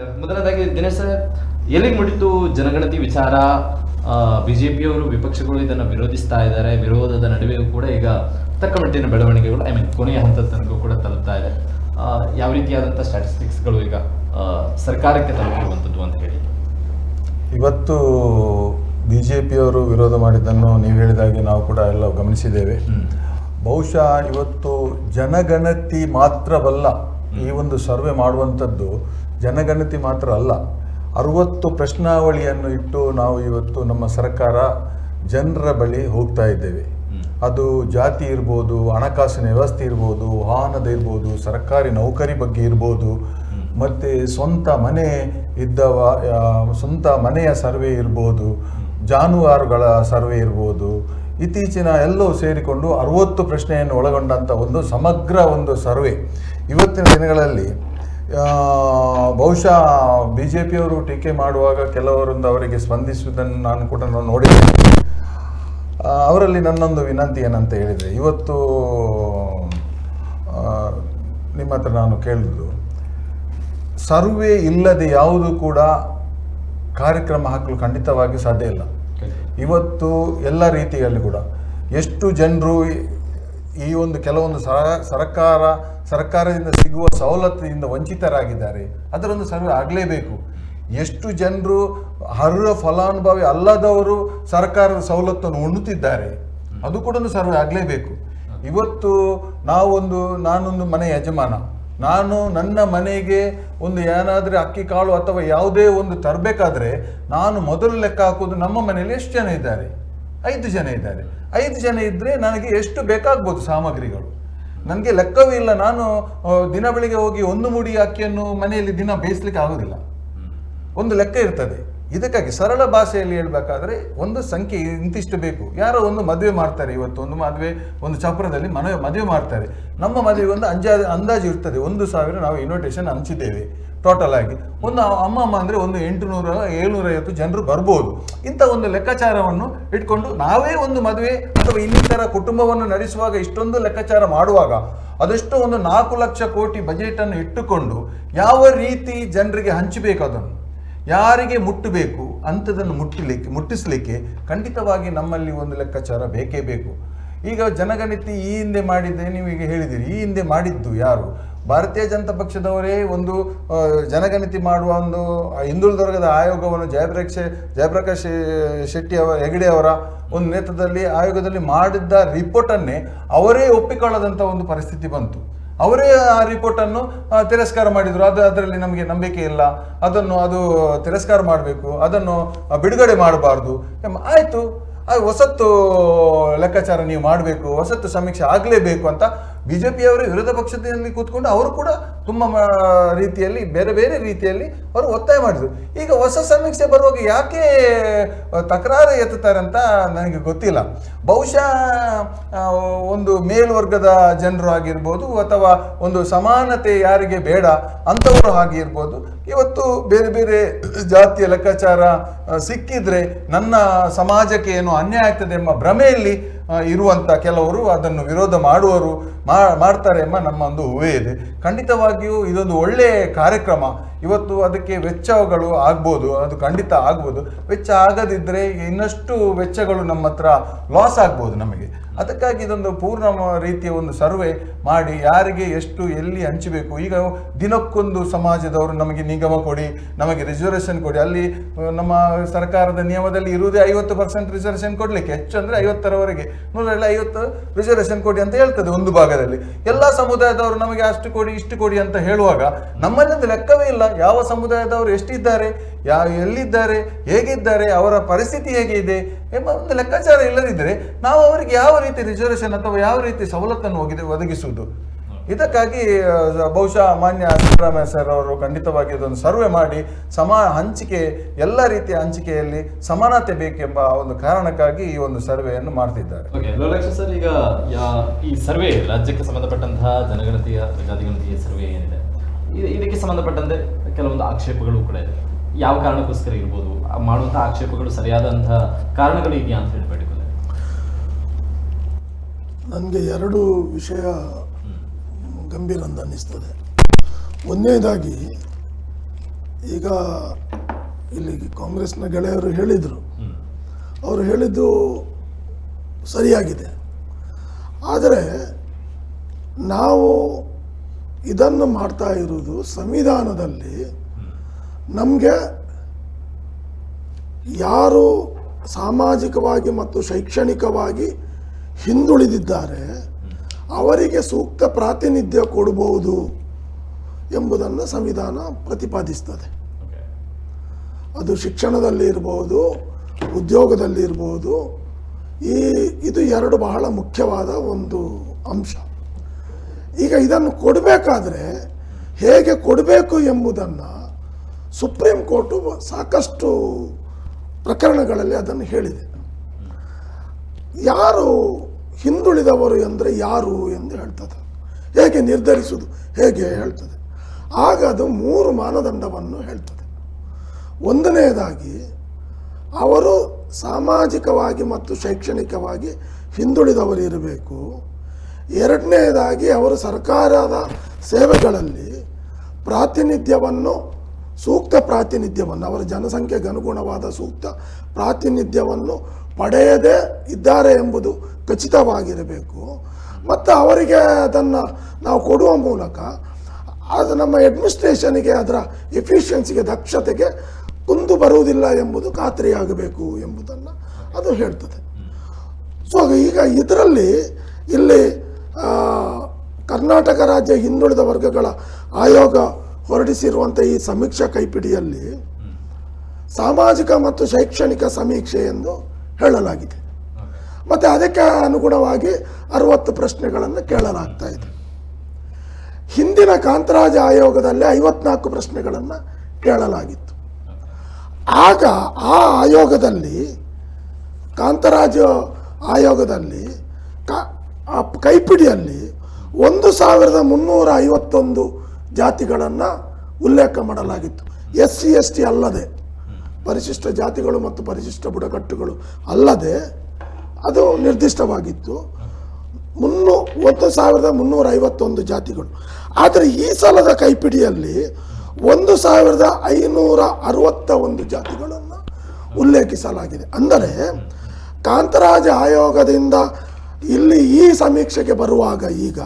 ಮೊದಲನೇದಾಗಿ ದಿನೇಶ್ ಸರ್ ಎಲ್ಲಿಗೆ ಮುಡಿತು ಜನಗಣತಿ ವಿಚಾರ? ಬಿಜೆಪಿಯವರು ವಿಪಕ್ಷಗಳು ಇದನ್ನು ವಿರೋಧಿಸ್ತಾ ಇದ್ದಾರೆ ವಿರೋಧದ ನಡುವೆಯೂ ಕೂಡ ಈಗ ತಕ್ಕ ಮಟ್ಟಿನ ಬೆಳವಣಿಗೆಗಳು ಐ ಮೀನ್ ಕೊನೆಯ ಹಂತದ ತನಕ ಕೂಡ ತಲುಪ್ತಾ ಇದೆ. ಯಾವ ರೀತಿಯಾದಂಥ ಸ್ಟ್ಯಾಟಿಸ್ಟಿಕ್ಸ್ಗಳು ಈಗ ಸರ್ಕಾರಕ್ಕೆ ತಲುಪಿರುವಂಥದ್ದು ಅಂತ ಹೇಳಿ. ಇವತ್ತು ಬಿ ಜೆ ಪಿಯವರು ವಿರೋಧ ಮಾಡಿದ್ದನ್ನು ನೀವು ಹೇಳಿದಾಗೆ ನಾವು ಕೂಡ ಎಲ್ಲ ಗಮನಿಸಿದ್ದೇವೆ. ಬಹುಶಃ ಇವತ್ತು ಜನಗಣತಿ ಮಾತ್ರವಲ್ಲ ಈ ಒಂದು ಸರ್ವೆ ಮಾಡುವಂಥದ್ದು ಜನಗಣತಿ ಮಾತ್ರ ಅಲ್ಲ, ಅರುವತ್ತು ಪ್ರಶ್ನಾವಳಿಯನ್ನು ಇಟ್ಟು ನಾವು ಇವತ್ತು ನಮ್ಮ ಸರ್ಕಾರ ಜನರ ಬಳಿ ಹೋಗ್ತಾ ಇದ್ದೇವೆ. ಅದು ಜಾತಿ ಇರ್ಬೋದು, ಹಣಕಾಸಿನ ವ್ಯವಸ್ಥೆ ಇರ್ಬೋದು, ವಾಹನದ ಇರ್ಬೋದು, ಸರ್ಕಾರಿ ನೌಕರಿ ಬಗ್ಗೆ ಇರ್ಬೋದು, ಮತ್ತು ಸ್ವಂತ ಮನೆ ಇದ್ದವ ಸ್ವಂತ ಮನೆಯ ಸರ್ವೆ ಇರ್ಬೋದು, ಜಾನುವಾರುಗಳ ಸರ್ವೆ ಇರ್ಬೋದು, ಇತ್ತೀಚಿನ ಎಲ್ಲವೂ ಸೇರಿಕೊಂಡು ಅರುವತ್ತು ಪ್ರಶ್ನೆಯನ್ನು ಒಳಗೊಂಡಂಥ ಒಂದು ಸಮಗ್ರ ಒಂದು ಸರ್ವೆ. ಇವತ್ತಿನ ದಿನಗಳಲ್ಲಿ ಬಹುಶಃ ಬಿ ಜೆ ಪಿಯವರು ಟೀಕೆ ಮಾಡುವಾಗ ಕೆಲವರೊಂದು ಅವರಿಗೆ ಸ್ಪಂದಿಸುವುದನ್ನು ನಾನು ಕೂಡ ನಾನು ನೋಡಿದ್ದೇನೆ. ಅವರಲ್ಲಿ ನನ್ನೊಂದು ವಿನಂತಿ ಏನಂತ ಹೇಳಿದರೆ ಇವತ್ತು ನಿಮ್ಮ ಹತ್ರ ನಾನು ಕೇಳಿದ್ದು ಸರ್ವೆ ಇಲ್ಲದೆ ಯಾವುದು ಕೂಡ ಕಾರ್ಯಕ್ರಮ ಹಾಕಲು ಖಂಡಿತವಾಗಿ ಸಾಧ್ಯ ಇಲ್ಲ. ಇವತ್ತು ಎಲ್ಲ ರೀತಿಯಲ್ಲಿ ಕೂಡ ಎಷ್ಟು ಜನರು ಈ ಒಂದು ಕೆಲವೊಂದು ಸರ, ಸರ್ಕಾರ, ಸರ್ಕಾರದಿಂದ ಸಿಗುವ ಸವಲತ್ತಿನಿಂದ ವಂಚಿತರಾಗಿದ್ದಾರೆ. ಅದರೊಂದು ಸರ್ವೆ ಆಗಲೇಬೇಕು. ಎಷ್ಟು ಜನರು ಅರ್ಹ ಫಲಾನುಭವಿ ಅಲ್ಲದವರು ಸರ್ಕಾರದ ಸವಲತ್ತನ್ನು ಉಣ್ಣುತ್ತಿದ್ದಾರೆ. ಅದು ಕೂಡ ಒಂದು ಸರ್ವೆ ಆಗಲೇಬೇಕು. ಇವತ್ತು ನಾವೊಂದು, ನಾನೊಂದು ಮನೆ ಯಜಮಾನ. ನಾನು ನನ್ನ ಮನೆಗೆ ಒಂದು ಏನಾದರೂ ಅಕ್ಕಿ ಕಾಳು ಅಥವಾ ಯಾವುದೇ ಒಂದು ತರಬೇಕಾದ್ರೆ ನಾನು ಮೊದಲು ಲೆಕ್ಕ ಹಾಕೋದು ನಮ್ಮ ಮನೆಯಲ್ಲಿ ಎಷ್ಟು ಜನ ಇದ್ದಾರೆ? ಐದು ಜನ ಇದ್ದಾರೆ. ಐದು ಜನ ಇದ್ದರೆ ನನಗೆ ಎಷ್ಟು ಬೇಕಾಗ್ಬೋದು ಸಾಮಗ್ರಿಗಳು? ನನಗೆ ಲೆಕ್ಕವೇ ಇಲ್ಲ. ನಾನು ದಿನ ಬೆಳಿಗ್ಗೆ ಹೋಗಿ ಒಂದು ಮುಡಿ ಅಕ್ಕಿಯನ್ನು ಮನೆಯಲ್ಲಿ ದಿನ ಬೇಯಿಸ್ಲಿಕ್ಕೆ ಆಗೋದಿಲ್ಲ. ಒಂದು ಲೆಕ್ಕ ಇರ್ತದೆ. ಇದಕ್ಕಾಗಿ ಸರಳ ಭಾಷೆಯಲ್ಲಿ ಹೇಳಬೇಕಾದ್ರೆ ಒಂದು ಸಂಖ್ಯೆ ಇಂತಿಷ್ಟು ಬೇಕು. ಯಾರೋ ಒಂದು ಮದುವೆ ಮಾಡ್ತಾರೆ ಇವತ್ತು. ಒಂದು ಮದುವೆ, ಒಂದು ಚಪ್ರದಲ್ಲಿ ಮನೆ ಮದುವೆ ಮಾಡ್ತಾರೆ. ನಮ್ಮ ಮದುವೆ ಒಂದು ಅಂಜಾ, ಅಂದಾಜು ಇರ್ತದೆ. ಒಂದು ಸಾವಿರ ನಾವು ಇನ್ವಿಟೇಷನ್ ಹಂಚಿದ್ದೇವೆ. ಟೋಟಲ್ ಆಗಿ ಒಂದು ಅಮ್ಮ ಅಮ್ಮ ಅಂದರೆ ಒಂದು ಎಂಟುನೂರ, ಏಳ್ನೂರೈವತ್ತು ಜನರು ಬರ್ಬೋದು. ಇಂಥ ಒಂದು ಲೆಕ್ಕಾಚಾರವನ್ನು ಇಟ್ಕೊಂಡು ನಾವೇ ಒಂದು ಮದುವೆ ಅಥವಾ ಇನ್ನಿತರ ಕುಟುಂಬವನ್ನು ನಡೆಸುವಾಗ ಇಷ್ಟೊಂದು ಲೆಕ್ಕಾಚಾರ ಮಾಡುವಾಗ ಅದೆಷ್ಟು ಒಂದು ನಾಲ್ಕು ಲಕ್ಷ ಕೋಟಿ ಬಜೆಟನ್ನು ಇಟ್ಟುಕೊಂಡು ಯಾವ ರೀತಿ ಜನರಿಗೆ ಹಂಚಬೇಕು ಅದನ್ನು? ಯಾರಿಗೆ ಮುಟ್ಟಬೇಕು? ಅಂಥದನ್ನು ಮುಟ್ಟಲಿಕ್ಕೆ, ಮುಟ್ಟಿಸಲಿಕ್ಕೆ ಖಂಡಿತವಾಗಿ ನಮ್ಮಲ್ಲಿ ಒಂದು ಲೆಕ್ಕಾಚಾರ ಬೇಕೇ ಬೇಕು. ಈಗ ಜನಗಣತಿ ಈ ಹಿಂದೆ ಮಾಡಿದ್ದೆ ನೀವು ಈಗ ಹೇಳಿದಿರಿ ಈ ಹಿಂದೆ ಮಾಡಿದ್ದು ಯಾರು? ಭಾರತೀಯ ಜನತಾ ಪಕ್ಷದವರೇ ಒಂದು ಜನಗಣತಿ ಮಾಡುವ ಒಂದು ಹಿಂದುಳಿದ ವರ್ಗದ ಆಯೋಗವನ್ನು ಜಯಪ್ರಕಾಶ್ ಜಯಪ್ರಕಾಶ್ ಶೆಟ್ಟಿ ಅವರ, ಹೆಗಡೆ ಅವರ ಒಂದು ನೇತೃತ್ವದಲ್ಲಿ, ಆಯೋಗದಲ್ಲಿ ಮಾಡಿದ್ದ ರಿಪೋರ್ಟನ್ನೇ ಅವರೇ ಒಪ್ಪಿಕೊಳ್ಳದಂಥ ಒಂದು ಪರಿಸ್ಥಿತಿ ಬಂತು. ಅವರೇ ಆ ರಿಪೋರ್ಟನ್ನು ತಿರಸ್ಕಾರ ಮಾಡಿದರು. ಅದು ಅದರಲ್ಲಿ ನಮಗೆ ನಂಬಿಕೆ ಇಲ್ಲ. ಅದನ್ನು ಅದು ತಿರಸ್ಕಾರ ಮಾಡಬೇಕು. ಅದನ್ನು ಬಿಡುಗಡೆ ಮಾಡಬಾರ್ದು. ಆಯಿತು. ಹೊಸತ್ತು ಲೆಕ್ಕಾಚಾರ ನೀವು ಮಾಡಬೇಕು. ಹೊಸತ್ತು ಸಮೀಕ್ಷೆ ಆಗಲೇಬೇಕು ಅಂತ ಬಿ ಜೆ ಪಿಯವರೇ ವಿರೋಧ ಪಕ್ಷದಲ್ಲಿ ಕೂತ್ಕೊಂಡು ಅವರು ಕೂಡ ತುಂಬ ರೀತಿಯಲ್ಲಿ, ಬೇರೆ ಬೇರೆ ರೀತಿಯಲ್ಲಿ ಅವರು ಒತ್ತಾಯ ಮಾಡಿದರು. ಈಗ ಹೊಸ ಸಮೀಕ್ಷೆ ಬರುವಾಗ ಯಾಕೆ ತಕರಾರು ಎತ್ತುತ್ತಾರೆ ಅಂತ ನನಗೆ ಗೊತ್ತಿಲ್ಲ. ಬಹುಶಃ ಒಂದು ಮೇಲ್ವರ್ಗದ ಜನರು ಆಗಿರ್ಬೋದು ಅಥವಾ ಒಂದು ಸಮಾನತೆ ಯಾರಿಗೆ ಬೇಡ, ಅಂಥವರು ಆಗಿರ್ಬೋದು. ಇವತ್ತು ಬೇರೆ ಬೇರೆ ಜಾತಿಯ ಲೆಕ್ಕಾಚಾರ ಸಿಕ್ಕಿದ್ರೆ ನನ್ನ ಸಮಾಜಕ್ಕೆ ಏನು ಅನ್ಯಾಯ ಆಗ್ತದೆ ಎಂಬ ಭ್ರಮೆಯಲ್ಲಿ ಇರುವಂಥ ಕೆಲವರು ಅದನ್ನು ವಿರೋಧ ಮಾಡುವರು ಮಾಡ್ತಾರೆ ಎಂಬ ನಮ್ಮ ಒಂದು ಊಹೆ ಇದೆ. ಖಂಡಿತವಾಗಿಯೂ ಇದೊಂದು ಒಳ್ಳೆಯ ಕಾರ್ಯಕ್ರಮ. ಇವತ್ತು ಅದಕ್ಕೆ ವೆಚ್ಚಗಳು ಆಗ್ಬೋದು, ಅದು ಖಂಡಿತ ಆಗ್ಬೋದು. ವೆಚ್ಚ ಆಗದಿದ್ದರೆ ಇನ್ನಷ್ಟು ವೆಚ್ಚಗಳು ನಮ್ಮ ಹತ್ರ ಲಾಸ್ ಆಗ್ಬೋದು ನಮಗೆ. ಅದಕ್ಕಾಗಿ ಇದೊಂದು ಪೂರ್ಣ ರೀತಿಯ ಒಂದು ಸರ್ವೆ ಮಾಡಿ, ಯಾರಿಗೆ ಎಷ್ಟು ಎಲ್ಲಿ ಹಂಚಬೇಕು. ಈಗ ದಿನಕ್ಕೊಂದು ಸಮಾಜದವರು ನಮಗೆ ನಿಗಮ ಕೊಡಿ, ನಮಗೆ ರಿಸರ್ವೇಷನ್ ಕೊಡಿ. ಅಲ್ಲಿ ನಮ್ಮ ಸರ್ಕಾರದ ನಿಯಮದಲ್ಲಿ ಇರುವುದೇ ಐವತ್ತು ಪರ್ಸೆಂಟ್ ರಿಸರ್ವೇಷನ್ ಕೊಡಲಿಕ್ಕೆ. ಹೆಚ್ಚು ಅಂದರೆ ಐವತ್ತರವರೆಗೆ ನೂರೆಲ್ಲ ಐವತ್ತು ರಿಸರ್ವೇಷನ್ ಕೊಡಿ ಅಂತ ಹೇಳ್ತದೆ ಒಂದು ಭಾಗದಲ್ಲಿ. ಎಲ್ಲ ಸಮುದಾಯದವರು ನಮಗೆ ಅಷ್ಟು ಕೊಡಿ, ಇಷ್ಟು ಕೊಡಿ ಅಂತ ಹೇಳುವಾಗ ನಮ್ಮಲ್ಲಿ ಲೆಕ್ಕವೇ ಇಲ್ಲ. ಯಾವ ಸಮುದಾಯದವರು ಎಷ್ಟಿದ್ದಾರೆ, ಯಾರು ಎಲ್ಲಿದ್ದಾರೆ, ಹೇಗಿದ್ದಾರೆ, ಅವರ ಪರಿಸ್ಥಿತಿ ಹೇಗಿದೆ ಎಂಬ ಒಂದು ಲೆಕ್ಕಾಚಾರ ಇಲ್ಲದಿದ್ದರೆ ನಾವು ಅವರಿಗೆ ಯಾವ ರೀತಿ ರಿಸರ್ವೇಷನ್ ಅಥವಾ ಯಾವ ರೀತಿ ಸವಲತ್ತನ್ನು ಹೋಗಿದೆ ಒದಗಿಸುವುದು? ಇದಕ್ಕಾಗಿ ಬಹುಶಃ ಮಾನ್ಯ ಸಿದ್ದರಾಮಯ್ಯ ಸರ್ ಅವರು ಖಂಡಿತವಾಗಿ ಇದೊಂದು ಸರ್ವೆ ಮಾಡಿ ಸಮ, ಹಂಚಿಕೆ, ಎಲ್ಲ ರೀತಿಯ ಹಂಚಿಕೆಯಲ್ಲಿ ಸಮಾನತೆ ಬೇಕೆಂಬ ಒಂದು ಕಾರಣಕ್ಕಾಗಿ ಈ ಒಂದು ಸರ್ವೆಯನ್ನು ಮಾಡ್ತಿದ್ದಾರೆ. ಸರ್, ಈಗ ಈ ಸರ್ವೆ, ರಾಜ್ಯಕ್ಕೆ ಸಂಬಂಧಪಟ್ಟಂತಹ ಜನಗಣತಿಯ ಜಾತಿಗಣತಿಯ ಸರ್ವೆ ಏನಿದೆ? ಇದಕ್ಕೆ ಸಂಬಂಧಪಟ್ಟಂತೆ ಕೆಲವೊಂದು ಆಕ್ಷೇಪಗಳು ಕೂಡ ಇದೆ. ಯಾವ ಕಾರಣಕ್ಕೋಸ್ಕರ ಇರ್ಬೋದು? ಆ ಮಾಡುವಂತಹ ಆಕ್ಷೇಪಗಳು ಸರಿಯಾದಂತಹ ಕಾರಣಗಳು ಇದೆಯಾ ಅಂತ ಹೇಳಿ ನನಗೆ ಎರಡು ವಿಷಯ ಗಂಭೀರ ಅಂತ ಅನ್ನಿಸ್ತದೆ. ಒಂದನೇದಾಗಿ ಈಗ ಇಲ್ಲಿ ಕಾಂಗ್ರೆಸ್ನ ಗೆಳೆಯರು ಹೇಳಿದರು. ಅವರು ಹೇಳಿದ್ದು ಸರಿಯಾಗಿದೆ. ಆದರೆ ನಾವು ಇದನ್ನು ಮಾಡ್ತಾ ಇರುವುದು ಸಂವಿಧಾನದಲ್ಲಿ ನಮಗೆ ಯಾರು ಸಾಮಾಜಿಕವಾಗಿ ಮತ್ತು ಶೈಕ್ಷಣಿಕವಾಗಿ ಹಿಂದುಳಿದಿದ್ದಾರೆ, ಅವರಿಗೆ ಸೂಕ್ತ ಪ್ರಾತಿನಿಧ್ಯ ಕೊಡಬಹುದು ಎಂಬುದನ್ನು ಸಂವಿಧಾನ ಪ್ರತಿಪಾದಿಸ್ತದೆ. ಅದು ಶಿಕ್ಷಣದಲ್ಲಿ ಇರ್ಬೋದು, ಉದ್ಯೋಗದಲ್ಲಿ ಇರ್ಬೋದು, ಈ, ಇದು ಎರಡು ಬಹಳ ಮುಖ್ಯವಾದ ಒಂದು ಅಂಶ. ಈಗ ಇದನ್ನು ಕೊಡಬೇಕಾದ್ರೆ ಹೇಗೆ ಕೊಡಬೇಕು ಎಂಬುದನ್ನು ಸುಪ್ರೀಂ ಕೋರ್ಟು ಸಾಕಷ್ಟು ಪ್ರಕರಣಗಳಲ್ಲಿ ಅದನ್ನು ಹೇಳಿದೆ. ಯಾರು ಹಿಂದುಳಿದವರು ಎಂದರೆ ಯಾರು ಎಂದು ಹೇಳ್ತದೆ. ಹೇಗೆ ನಿರ್ಧರಿಸುವುದು, ಹೇಗೆ ಹೇಳ್ತದೆ. ಆಗ ಅದು ಮೂರು ಮಾನದಂಡವನ್ನು ಹೇಳ್ತದೆ. ಒಂದನೆಯದಾಗಿ, ಅವರು ಸಾಮಾಜಿಕವಾಗಿ ಮತ್ತು ಶೈಕ್ಷಣಿಕವಾಗಿ ಹಿಂದುಳಿದವರು ಇರಬೇಕು ಎರಡನೆಯದಾಗಿ ಅವರು ಸರ್ಕಾರದ ಸೇವೆಗಳಲ್ಲಿ ಪ್ರಾತಿನಿಧ್ಯವನ್ನು, ಸೂಕ್ತ ಪ್ರಾತಿನಿಧ್ಯವನ್ನು, ಅವರ ಜನಸಂಖ್ಯೆಗೆ ಅನುಗುಣವಾದ ಸೂಕ್ತ ಪ್ರಾತಿನಿಧ್ಯವನ್ನು ಪಡೆಯದೇ ಇದ್ದಾರೆ ಎಂಬುದು ಖಚಿತವಾಗಿರಬೇಕು. ಮತ್ತು ಅವರಿಗೆ ಅದನ್ನು ನಾವು ಕೊಡುವ ಮೂಲಕ ಅದು ನಮ್ಮ ಅಡ್ಮಿನಿಸ್ಟ್ರೇಷನ್ಗೆ ಅದರ ಎಫಿಷಿಯನ್ಸಿಗೆ ದಕ್ಷತೆಗೆ ಕುಂದು ಬರುವುದಿಲ್ಲ ಎಂಬುದು ಖಾತ್ರಿಯಾಗಬೇಕು ಎಂಬುದನ್ನು ಅದು ಹೇಳ್ತದೆ. ಸೊ ಈಗ ಇದರಲ್ಲಿ ಇಲ್ಲಿ ಕರ್ನಾಟಕ ರಾಜ್ಯ ಹಿಂದುಳಿದ ವರ್ಗಗಳ ಆಯೋಗ ಹೊರಡಿಸಿರುವಂಥ ಈ ಸಮೀಕ್ಷಾ ಕೈಪಿಡಿಯಲ್ಲಿ ಸಾಮಾಜಿಕ ಮತ್ತು ಶೈಕ್ಷಣಿಕ ಸಮೀಕ್ಷೆ ಎಂದು ಹೇಳಲಾಗಿದೆ. ಮತ್ತು ಅದಕ್ಕೆ ಅನುಗುಣವಾಗಿ ಅರವತ್ತು ಪ್ರಶ್ನೆಗಳನ್ನು ಕೇಳಲಾಗ್ತಾ ಇದೆ. ಹಿಂದಿನ ಕಾಂತರಾಜ ಆಯೋಗದಲ್ಲಿ ಐವತ್ನಾಲ್ಕು ಪ್ರಶ್ನೆಗಳನ್ನು ಕೇಳಲಾಗಿತ್ತು. ಆಗ ಆ ಆಯೋಗದಲ್ಲಿ, ಕಾಂತರಾಜ ಆಯೋಗದಲ್ಲಿ ಆ ಕೈಪಿಡಿಯಲ್ಲಿ ಒಂದು ಸಾವಿರದ ಮುನ್ನೂರ ಐವತ್ತೊಂದು ಜಾತಿಗಳನ್ನು ಉಲ್ಲೇಖ ಮಾಡಲಾಗಿತ್ತು. ಎಸ್ ಸಿ ಎಸ್ ಟಿ ಅಲ್ಲದೆ, ಪರಿಶಿಷ್ಟ ಜಾತಿಗಳು ಮತ್ತು ಪರಿಶಿಷ್ಟ ಬುಡಕಟ್ಟುಗಳು ಅಲ್ಲದೆ ಅದು ನಿರ್ದಿಷ್ಟವಾಗಿತ್ತು. ಮುನ್ನೂ, ಒಂದು ಸಾವಿರದ ಮುನ್ನೂರ ಐವತ್ತೊಂದು ಜಾತಿಗಳು. ಆದರೆ ಈ ಸಾಲದ ಕೈಪಿಡಿಯಲ್ಲಿ ಒಂದು ಸಾವಿರದ ಐನೂರ ಅರವತ್ತ ಒಂದು ಜಾತಿಗಳನ್ನು ಉಲ್ಲೇಖಿಸಲಾಗಿದೆ. ಅಂದರೆ ಕಾಂತರಾಜ ಆಯೋಗದಿಂದ ಇಲ್ಲಿ ಈ ಸಮೀಕ್ಷೆಗೆ ಬರುವಾಗ ಈಗ